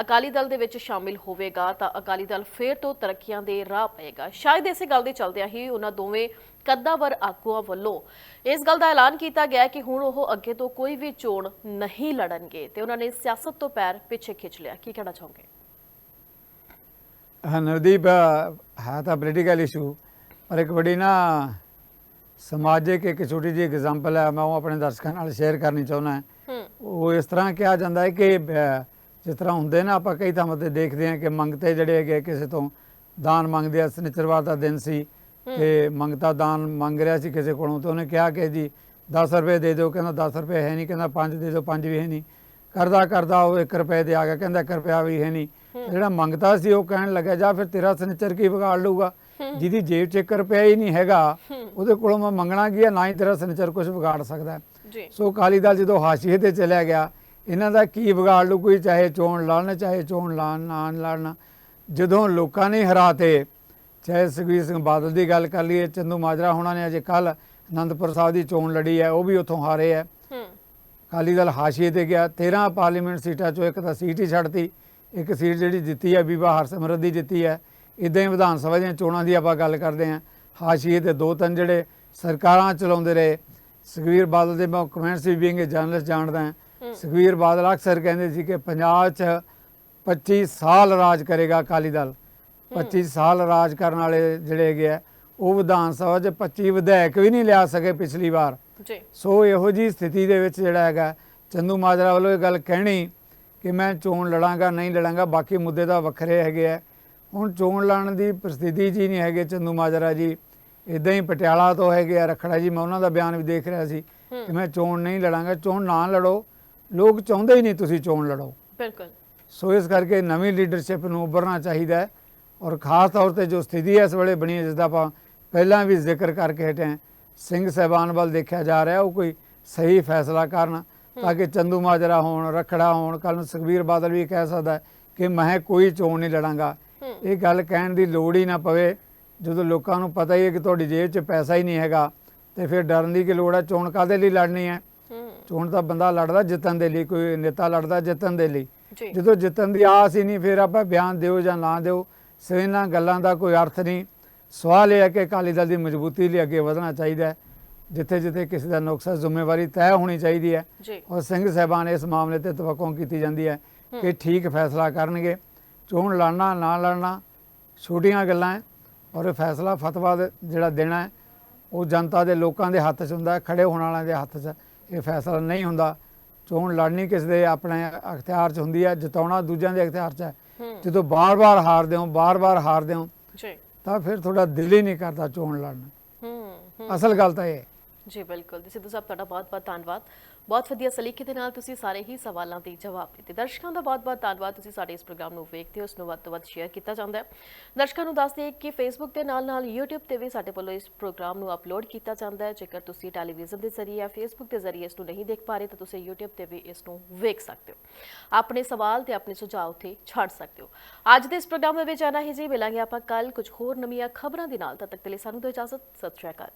ਅਕਾਲੀ ਦਲ ਦੇ ਵਿੱਚ ਸ਼ਾਮਿਲ ਹੋਵੇਗਾ ਤਾਂ ਅਕਾਲੀ ਦਲ ਫੇਰ ਤੋਂ ਤਰੱਕੀਆਂ ਦੇ ਰਾਹ ਪਏਗਾ। ਸ਼ਾਇਦ ਇਸੇ ਗੱਲ ਦੇ ਚਲਦਿਆਂ ਹੀ ਉਹਨਾਂ ਦੋਵੇਂ ਕੱਦਾਵਰ ਆਗੂਆਂ ਵੱਲੋਂ ਇਸ ਗੱਲ ਦਾ ਐਲਾਨ ਕੀਤਾ ਗਿਆ ਕਿ ਹੁਣ ਉਹ ਅੱਗੇ ਤੋਂ ਕੋਈ ਵੀ ਚੋਣ ਨਹੀਂ ਲੜਨਗੇ ਤੇ ਉਹਨਾਂ ਨੇ ਸਿਆਸਤ ਤੋਂ ਪੈਰ ਪਿੱਛੇ ਖਿੱਚ ਲਿਆ। ਕੀ ਕਹਿਣਾ ਚਾਹੋਗੇ? ਅ, ਹੈ ਤਾਂ ਪੋਲੀਟੀਕਲ ਇਸ਼ੂ ਪਰ ਇੱਕ ਬੜੀ ਨਾ ਸਮਾਜਿਕ ਇੱਕ ਛੋਟੀ ਜਿਹੀ ਐਗਜ਼ਾਮਪਲ ਹੈ ਮੈਂ ਉਹ ਆਪਣੇ ਦਰਸ਼ਕਾਂ ਨਾਲ ਸ਼ੇਅਰ ਕਰਨੀ ਚਾਹੁੰਦਾ ਉਹ ਇਸ ਤਰ੍ਹਾਂ ਕਿਹਾ ਜਾਂਦਾ ਹੈ ਕਿ ਜਿਸ ਤਰ੍ਹਾਂ ਹੁੰਦੇ ਨਾ ਆਪਾਂ ਕਈ ਥਾਵਾਂ ਤੇ ਦੇਖਦੇ ਹਾਂ ਕਿ ਮੰਗਤੇ ਜਿਹੜੇ ਹੈਗੇ ਕਿਸੇ ਤੋਂ ਦਾਨ ਮੰਗਦੇ ਆ ਸਨਿਚਰਵਾਰ ਦਾ ਦਿਨ ਸੀ। ਤੇ ਮੰਗਤਾ ਦਾਨ ਮੰਗ ਰਿਹਾ ਸੀ ਕਿਸੇ ਕੋਲੋਂ ਤੇ ਉਹਨੇ ਕਿਹਾ ਕਿ ਜੀ 10 ਰੁਪਏ ਦੇ ਦਿਓ ਕਹਿੰਦਾ 10 ਰੁਪਏ ਹੈ ਨਹੀਂ ਕਹਿੰਦਾ 5 ਦੇ ਦਿਓ 5 ਵੀ ਹੈ ਨਹੀਂ। ਕਰਦਾ ਕਰਦਾ ਉਹ 1 ਰੁਪਏ ਦੇ ਆ ਗਿਆ ਕਹਿੰਦਾ 1 ਰੁਪਿਆ ਵੀ ਹੈ ਨਹੀਂ। ਜਿਹੜਾ ਮੰਗਤਾ ਸੀ ਉਹ ਕਹਿਣ ਲੱਗਾ ਜਾ ਫਿਰ ਤੇਰਾ ਸਨਿਚਰ ਕੀ ਵਿਗਾੜ ਲਊਗਾ? ਜਿਹਦੀ ਜੇਬ 'ਚ 1 ਰੁਪਿਆ ਹੀ ਨਹੀਂ ਹੈਗਾ ਉਹਦੇ ਕੋਲੋਂ ਮੈਂ ਮੰਗਣਾ ਕੀ ਹੈ? ਨਾ ਹੀ ਤੇਰਾ ਸਨਿਚਰ ਕੁਝ ਵਿਗਾੜ ਸਕਦਾ ਸੋ ਅਕਾਲੀ ਦਲ ਜਦੋਂ ਹਾਸ਼ੀਏ ਤੇ ਚਲਿਆ ਗਿਆ ਇਹਨਾਂ ਦਾ ਕੀ ਵਿਗਾੜ ਲੂ ਕੋਈ ਚਾਹੇ ਚੋਣ ਲੜਨ ਚਾਹੇ ਚੋਣ ਲਾਣ ਨਾ ਲੜਨ। ਜਦੋਂ ਲੋਕਾਂ ਨੇ ਹਰਾਤੇ ਚਾਹੇ ਸੁਖਬੀਰ ਸਿੰਘ ਬਾਦਲ ਦੀ ਗੱਲ ਕਰ ਲਈਏ ਚੰਦੂ ਮਾਜਰਾ ਹੋਣਾ ਨੇ ਅਜੇ ਕੱਲ ਅਨੰਦਪੁਰ ਸਾਹਿਬ ਦੀ ਚੋਣ ਲੜੀ ਹੈ ਉਹ ਵੀ ਉੱਥੋਂ ਹਾਰੇ ਹੈ। ਅਕਾਲੀ ਦਲ ਹਾਸ਼ੀਏ ਤੇ ਗਿਆ 13 ਪਾਰਲੀਮੈਂਟ ਸੀਟਾਂ ਚੋਂ ਇੱਕ ਤਾਂ ਸੀਟ ਹੀ ਛੱਡਤੀ ਇੱਕ ਸੀਟ ਜਿਹੜੀ ਜਿੱਤੀ ਹੈ ਬੀਬਾ ਹਰਸਿਮਰਤ ਦੀ ਜਿੱਤੀ ਹੈ। ਇਦਾਂ ਹੀ ਵਿਧਾਨ ਸਭਾ ਦੀਆਂ ਚੋਣਾਂ ਦੀ ਆਪਾਂ ਗੱਲ ਕਰਦੇ ਹਾਂ। ਹਾਸ਼ੀਏ ਤੇ ਦੋ ਤਿੰਨ ਜਿਹੜੇ ਸਰਕਾਰਾਂ ਚਲਾਉਂਦੇ ਰਹੇ ਸੁਖਬੀਰ ਬਾਦਲ ਦੇ ਮੈਂ ਕਮੈਂਟਸ ਵੀ ਬੀਂਗੇ ਜਰਨਲਿਸਟ ਜਾਣਦਾ ਹਾਂ। ਸੁਖਬੀਰ ਬਾਦਲ ਅਕਸਰ ਕਹਿੰਦੇ ਸੀ ਕਿ ਪੰਜਾਬ 'ਚ 25 ਸਾਲ ਰਾਜ ਕਰੇਗਾ ਅਕਾਲੀ ਦਲ। 25 ਸਾਲ ਰਾਜ ਕਰਨ ਵਾਲੇ ਜਿਹੜੇ ਹੈਗੇ ਉਹ ਵਿਧਾਨ ਸਭਾ 'ਚ 25 ਵਿਧਾਇਕ ਵੀ ਨਹੀਂ ਲਿਆ ਸਕੇ ਪਿਛਲੀ ਵਾਰ। ਜੀ। ਸੋ ਇਹੋ ਜੀ ਸਥਿਤੀ ਦੇ ਵਿੱਚ ਜਿਹੜਾ ਹੈਗਾ ਚੰਦੂ ਮਾਜਰਾ ਵੱਲੋਂ ਇਹ ਗੱਲ ਕਹਿਣੀ ਕਿ ਮੈਂ ਚੋਣ ਲੜਾਂਗਾ ਨਹੀਂ ਲੜਾਂਗਾ ਬਾਕੀ ਮੁੱਦੇ ਤਾਂ ਵੱਖਰੇ ਹੈਗੇ ਆ। ਹੁਣ ਚੋਣ ਲੜਨ ਦੀ ਪ੍ਰਸਥਿਤੀ ਜੀ ਨਹੀਂ ਹੈਗੇ ਚੰਦੂ ਮਾਜਰਾ ਜੀ। ਇਦਾਂ ਹੀ ਪਟਿਆਲਾ ਤੋਂ ਹੈਗੇ ਆ ਰਖੜਾ ਜੀ ਮੈਂ ਉਹਨਾਂ ਦਾ ਬਿਆਨ ਵੀ ਦੇਖ ਰਿਹਾ ਸੀ ਕਿ ਮੈਂ ਚੋਣ ਨਹੀਂ ਲੜਾਂਗਾ ਚੋਣ ਨਾ ਲੜੋ। ਲੋਕ ਚਾਹੁੰਦੇ ਹੀ ਨਹੀਂ ਤੁਸੀਂ ਚੋਣ ਲੜੋ। ਬਿਲਕੁਲ। ਸੋ ਇਸ ਕਰਕੇ ਨਵੀਂ ਲੀਡਰਸ਼ਿਪ ਨੂੰ ਉੱਭਰਨਾ ਚਾਹੀਦਾ ਹੈ। ਔਰ ਖਾਸ ਤੌਰ ਤੇ ਜੋ ਸਥਿਤੀ ਇਸ ਵੇਲੇ ਬਣੀ ਹੈ ਜਿਸ ਦਾ ਆਪਾਂ ਪਹਿਲਾਂ ਵੀ ਜ਼ਿਕਰ ਕਰਕੇ ਹਟੇ ਸਿੰਘ ਸਹਿਬਾਨ ਵੱਲ ਦੇਖਿਆ ਜਾ ਰਿਹਾ ਉਹ ਕੋਈ ਸਹੀ ਫੈਸਲਾ ਕਰਨ ਤਾਂ ਕਿ ਚੰਦੂ ਮਾਜਰਾ ਹੋਣ ਰਖੜਾ ਹੋਣ ਕੱਲ ਨੂੰ ਸੁਖਬੀਰ ਬਾਦਲ ਵੀ ਕਹਿ ਸਕਦਾ ਕਿ ਮੈਂ ਕੋਈ ਚੋਣ ਨਹੀਂ ਲੜਾਂਗਾ। ਇਹ ਗੱਲ ਕਹਿਣ ਦੀ ਲੋੜ ਹੀ ਨਾ ਪਵੇ। ਜਦੋਂ ਲੋਕਾਂ ਨੂੰ ਪਤਾ ਹੀ ਹੈ ਕਿ ਤੁਹਾਡੀ ਜੇਬ 'ਚ ਪੈਸਾ ਹੀ ਨਹੀਂ ਹੈਗਾ ਤੇ ਫਿਰ ਡਰਨ ਦੀ ਕੀ ਲੋੜ ਹੈ? ਚੋਣ ਕਾਦੇ ਲਈ ਲੜਨੀ ਹੈ? ਚੋਣ ਤਾਂ ਬੰਦਾ ਲੜਦਾ ਜਿੱਤਣ ਦੇ ਲਈ ਕੋਈ ਨੇਤਾ ਲੜਦਾ ਜਿੱਤਣ ਦੇ ਲਈ। ਜਦੋਂ ਜਿੱਤਣ ਦੀ ਆਸ ਹੀ ਨਹੀਂ ਫਿਰ ਆਪਾਂ ਬਿਆਨ ਦਿਓ ਜਾਂ ਨਾ ਦਿਓ ਸੋ ਇਹਨਾਂ ਗੱਲਾਂ ਦਾ ਕੋਈ ਅਰਥ ਨਹੀਂ। ਸਵਾਲ ਇਹ ਹੈ ਕਿ ਅਕਾਲੀ ਦਲ ਦੀ ਮਜ਼ਬੂਤੀ ਲਈ ਅੱਗੇ ਵਧਣਾ ਚਾਹੀਦਾ ਹੈ। ਜਿੱਥੇ ਜਿੱਥੇ ਕਿਸੇ ਦਾ ਨੁਕਸਾ ਜ਼ਿੰਮੇਵਾਰੀ ਤੈਅ ਹੋਣੀ ਚਾਹੀਦੀ ਹੈ। ਔਰ ਸਿੰਘ ਸਾਹਿਬਾਨ ਇਸ ਮਾਮਲੇ ਤੇ ਤਵੱਕੋਂ ਕੀਤੀ ਜਾਂਦੀ ਹੈ ਕਿ ਠੀਕ ਫੈਸਲਾ ਕਰਨਗੇ। ਚੋਣ ਲੜਨਾ ਨਾ ਲੜਨਾ ਛੋਟੀਆਂ ਗੱਲਾਂ ਹੈ ਔਰ ਇਹ ਫੈਸਲਾ ਫਤਵਾ ਜਿਹੜਾ ਦੇਣਾ ਹੈ ਉਹ ਜਨਤਾ ਦੇ ਲੋਕਾਂ ਦੇ ਹੱਥ 'ਚ ਹੁੰਦਾ ਖੜੇ ਹੋਣ ਵਾਲਿਆਂ ਦੇ ਹੱਥ 'ਚ ਇਹ ਫੈਸਲਾ ਨਹੀਂ ਹੁੰਦਾ। ਚੋਣ ਲੜਨੀ ਕਿਸ ਦੇ ਆਪਣੇ ਅਖਤਿਆਰ 'ਚ ਹੁੰਦੀ ਹੈ ਜਿਤਾਉਣਾ ਦੂਜਿਆਂ ਦੇ ਅਖਤਿਆਰ 'ਚ ਹੂੰ। ਜਦੋਂ ਬਾਰ-ਬਾਰ ਹਾਰਦੇ ਹੋ ਬਾਰ-ਬਾਰ ਹਾਰਦੇ ਹੋ ਜੀ। ਤਾਂ ਫਿਰ ਤੁਹਾਡਾ ਦਿਲ ਹੀ ਨਹੀਂ ਕਰਦਾ ਚੋਣ ਲੜਨ। ਹੂੰ ਅਸਲ ਗੱਲ ਤਾਂ ਇਹ ਹੈ। ਜੀ ਬਿਲਕੁਲ। ਜੀ ਸਿੱਧੂ ਸਾਹਿਬ ਤੁਹਾਡਾ ਬਹੁਤ-ਬਹੁਤ ਧੰਨਵਾਦ। ਬਹੁਤ ਵਧੀਆ ਸਲੀਕੇ ਦੇ ਨਾਲ ਤੁਸੀਂ ਸਾਰੇ ਹੀ ਸਵਾਲਾਂ ਦੇ ਜਵਾਬ ਦਿੱਤੇ। ਦਰਸ਼ਕਾਂ ਦਾ ਬਹੁਤ-ਬਹੁਤ ਧੰਨਵਾਦ। ਤੁਸੀਂ ਸਾਡੇ ਇਸ ਪ੍ਰੋਗਰਾਮ ਨੂੰ ਵੇਖਦੇ ਹੋ, ਉਸ ਨੂੰ ਵੱਧ ਤੋਂ ਵੱਧ ਸ਼ੇਅਰ ਕੀਤਾ ਜਾਂਦਾ ਹੈ। ਦਰਸ਼ਕਾਂ ਨੂੰ ਦੱਸ ਦਈਏ ਕਿ ਫੇਸਬੁੱਕ ਦੇ ਨਾਲ-ਨਾਲ YouTube ਤੇ ਵੀ ਸਾਡੇ ਵੱਲੋਂ ਇਸ ਪ੍ਰੋਗਰਾਮ ਨੂੰ ਅਪਲੋਡ ਕੀਤਾ ਜਾਂਦਾ ਹੈ। ਜੇਕਰ ਤੁਸੀਂ ਟੈਲੀਵਿਜ਼ਨ ਦੇ ਜ਼ਰੀਏ ਜਾਂ ਫੇਸਬੁੱਕ ਦੇ ਜ਼ਰੀਏ ਇਸ ਨੂੰ ਨਹੀਂ ਦੇਖ ਪਾ ਰਹੇ, ਤਾਂ ਤੁਸੀਂ YouTube ਤੇ ਵੀ ਇਸ ਨੂੰ ਵੇਖ ਸਕਦੇ ਹੋ। ਆਪਣੇ ਸਵਾਲ ਤੇ ਆਪਣੇ ਸੁਝਾਅ ਉੱਥੇ ਛੱਡ ਸਕਦੇ ਹੋ। ਅੱਜ ਦੇ ਇਸ ਪ੍ਰੋਗਰਾਮ ਦੇ ਵਿੱਚ ਆਣਾ ਹੀ ਜੀ। ਮਿਲਾਂਗੇ ਆਪਾਂ ਕੱਲ ਕੁਝ ਹੋਰ ਨਵੀਆਂ ਖਬਰਾਂ ਦੇ ਨਾਲ। ਤਦ ਤੱਕ ਦੇ ਲਈ ਸਾਨੂੰ ਦਿਓ ਇਜਾਜ਼ਤ। ਸਤਿ ਸ਼੍ਰੀ ਅਕਾਲ।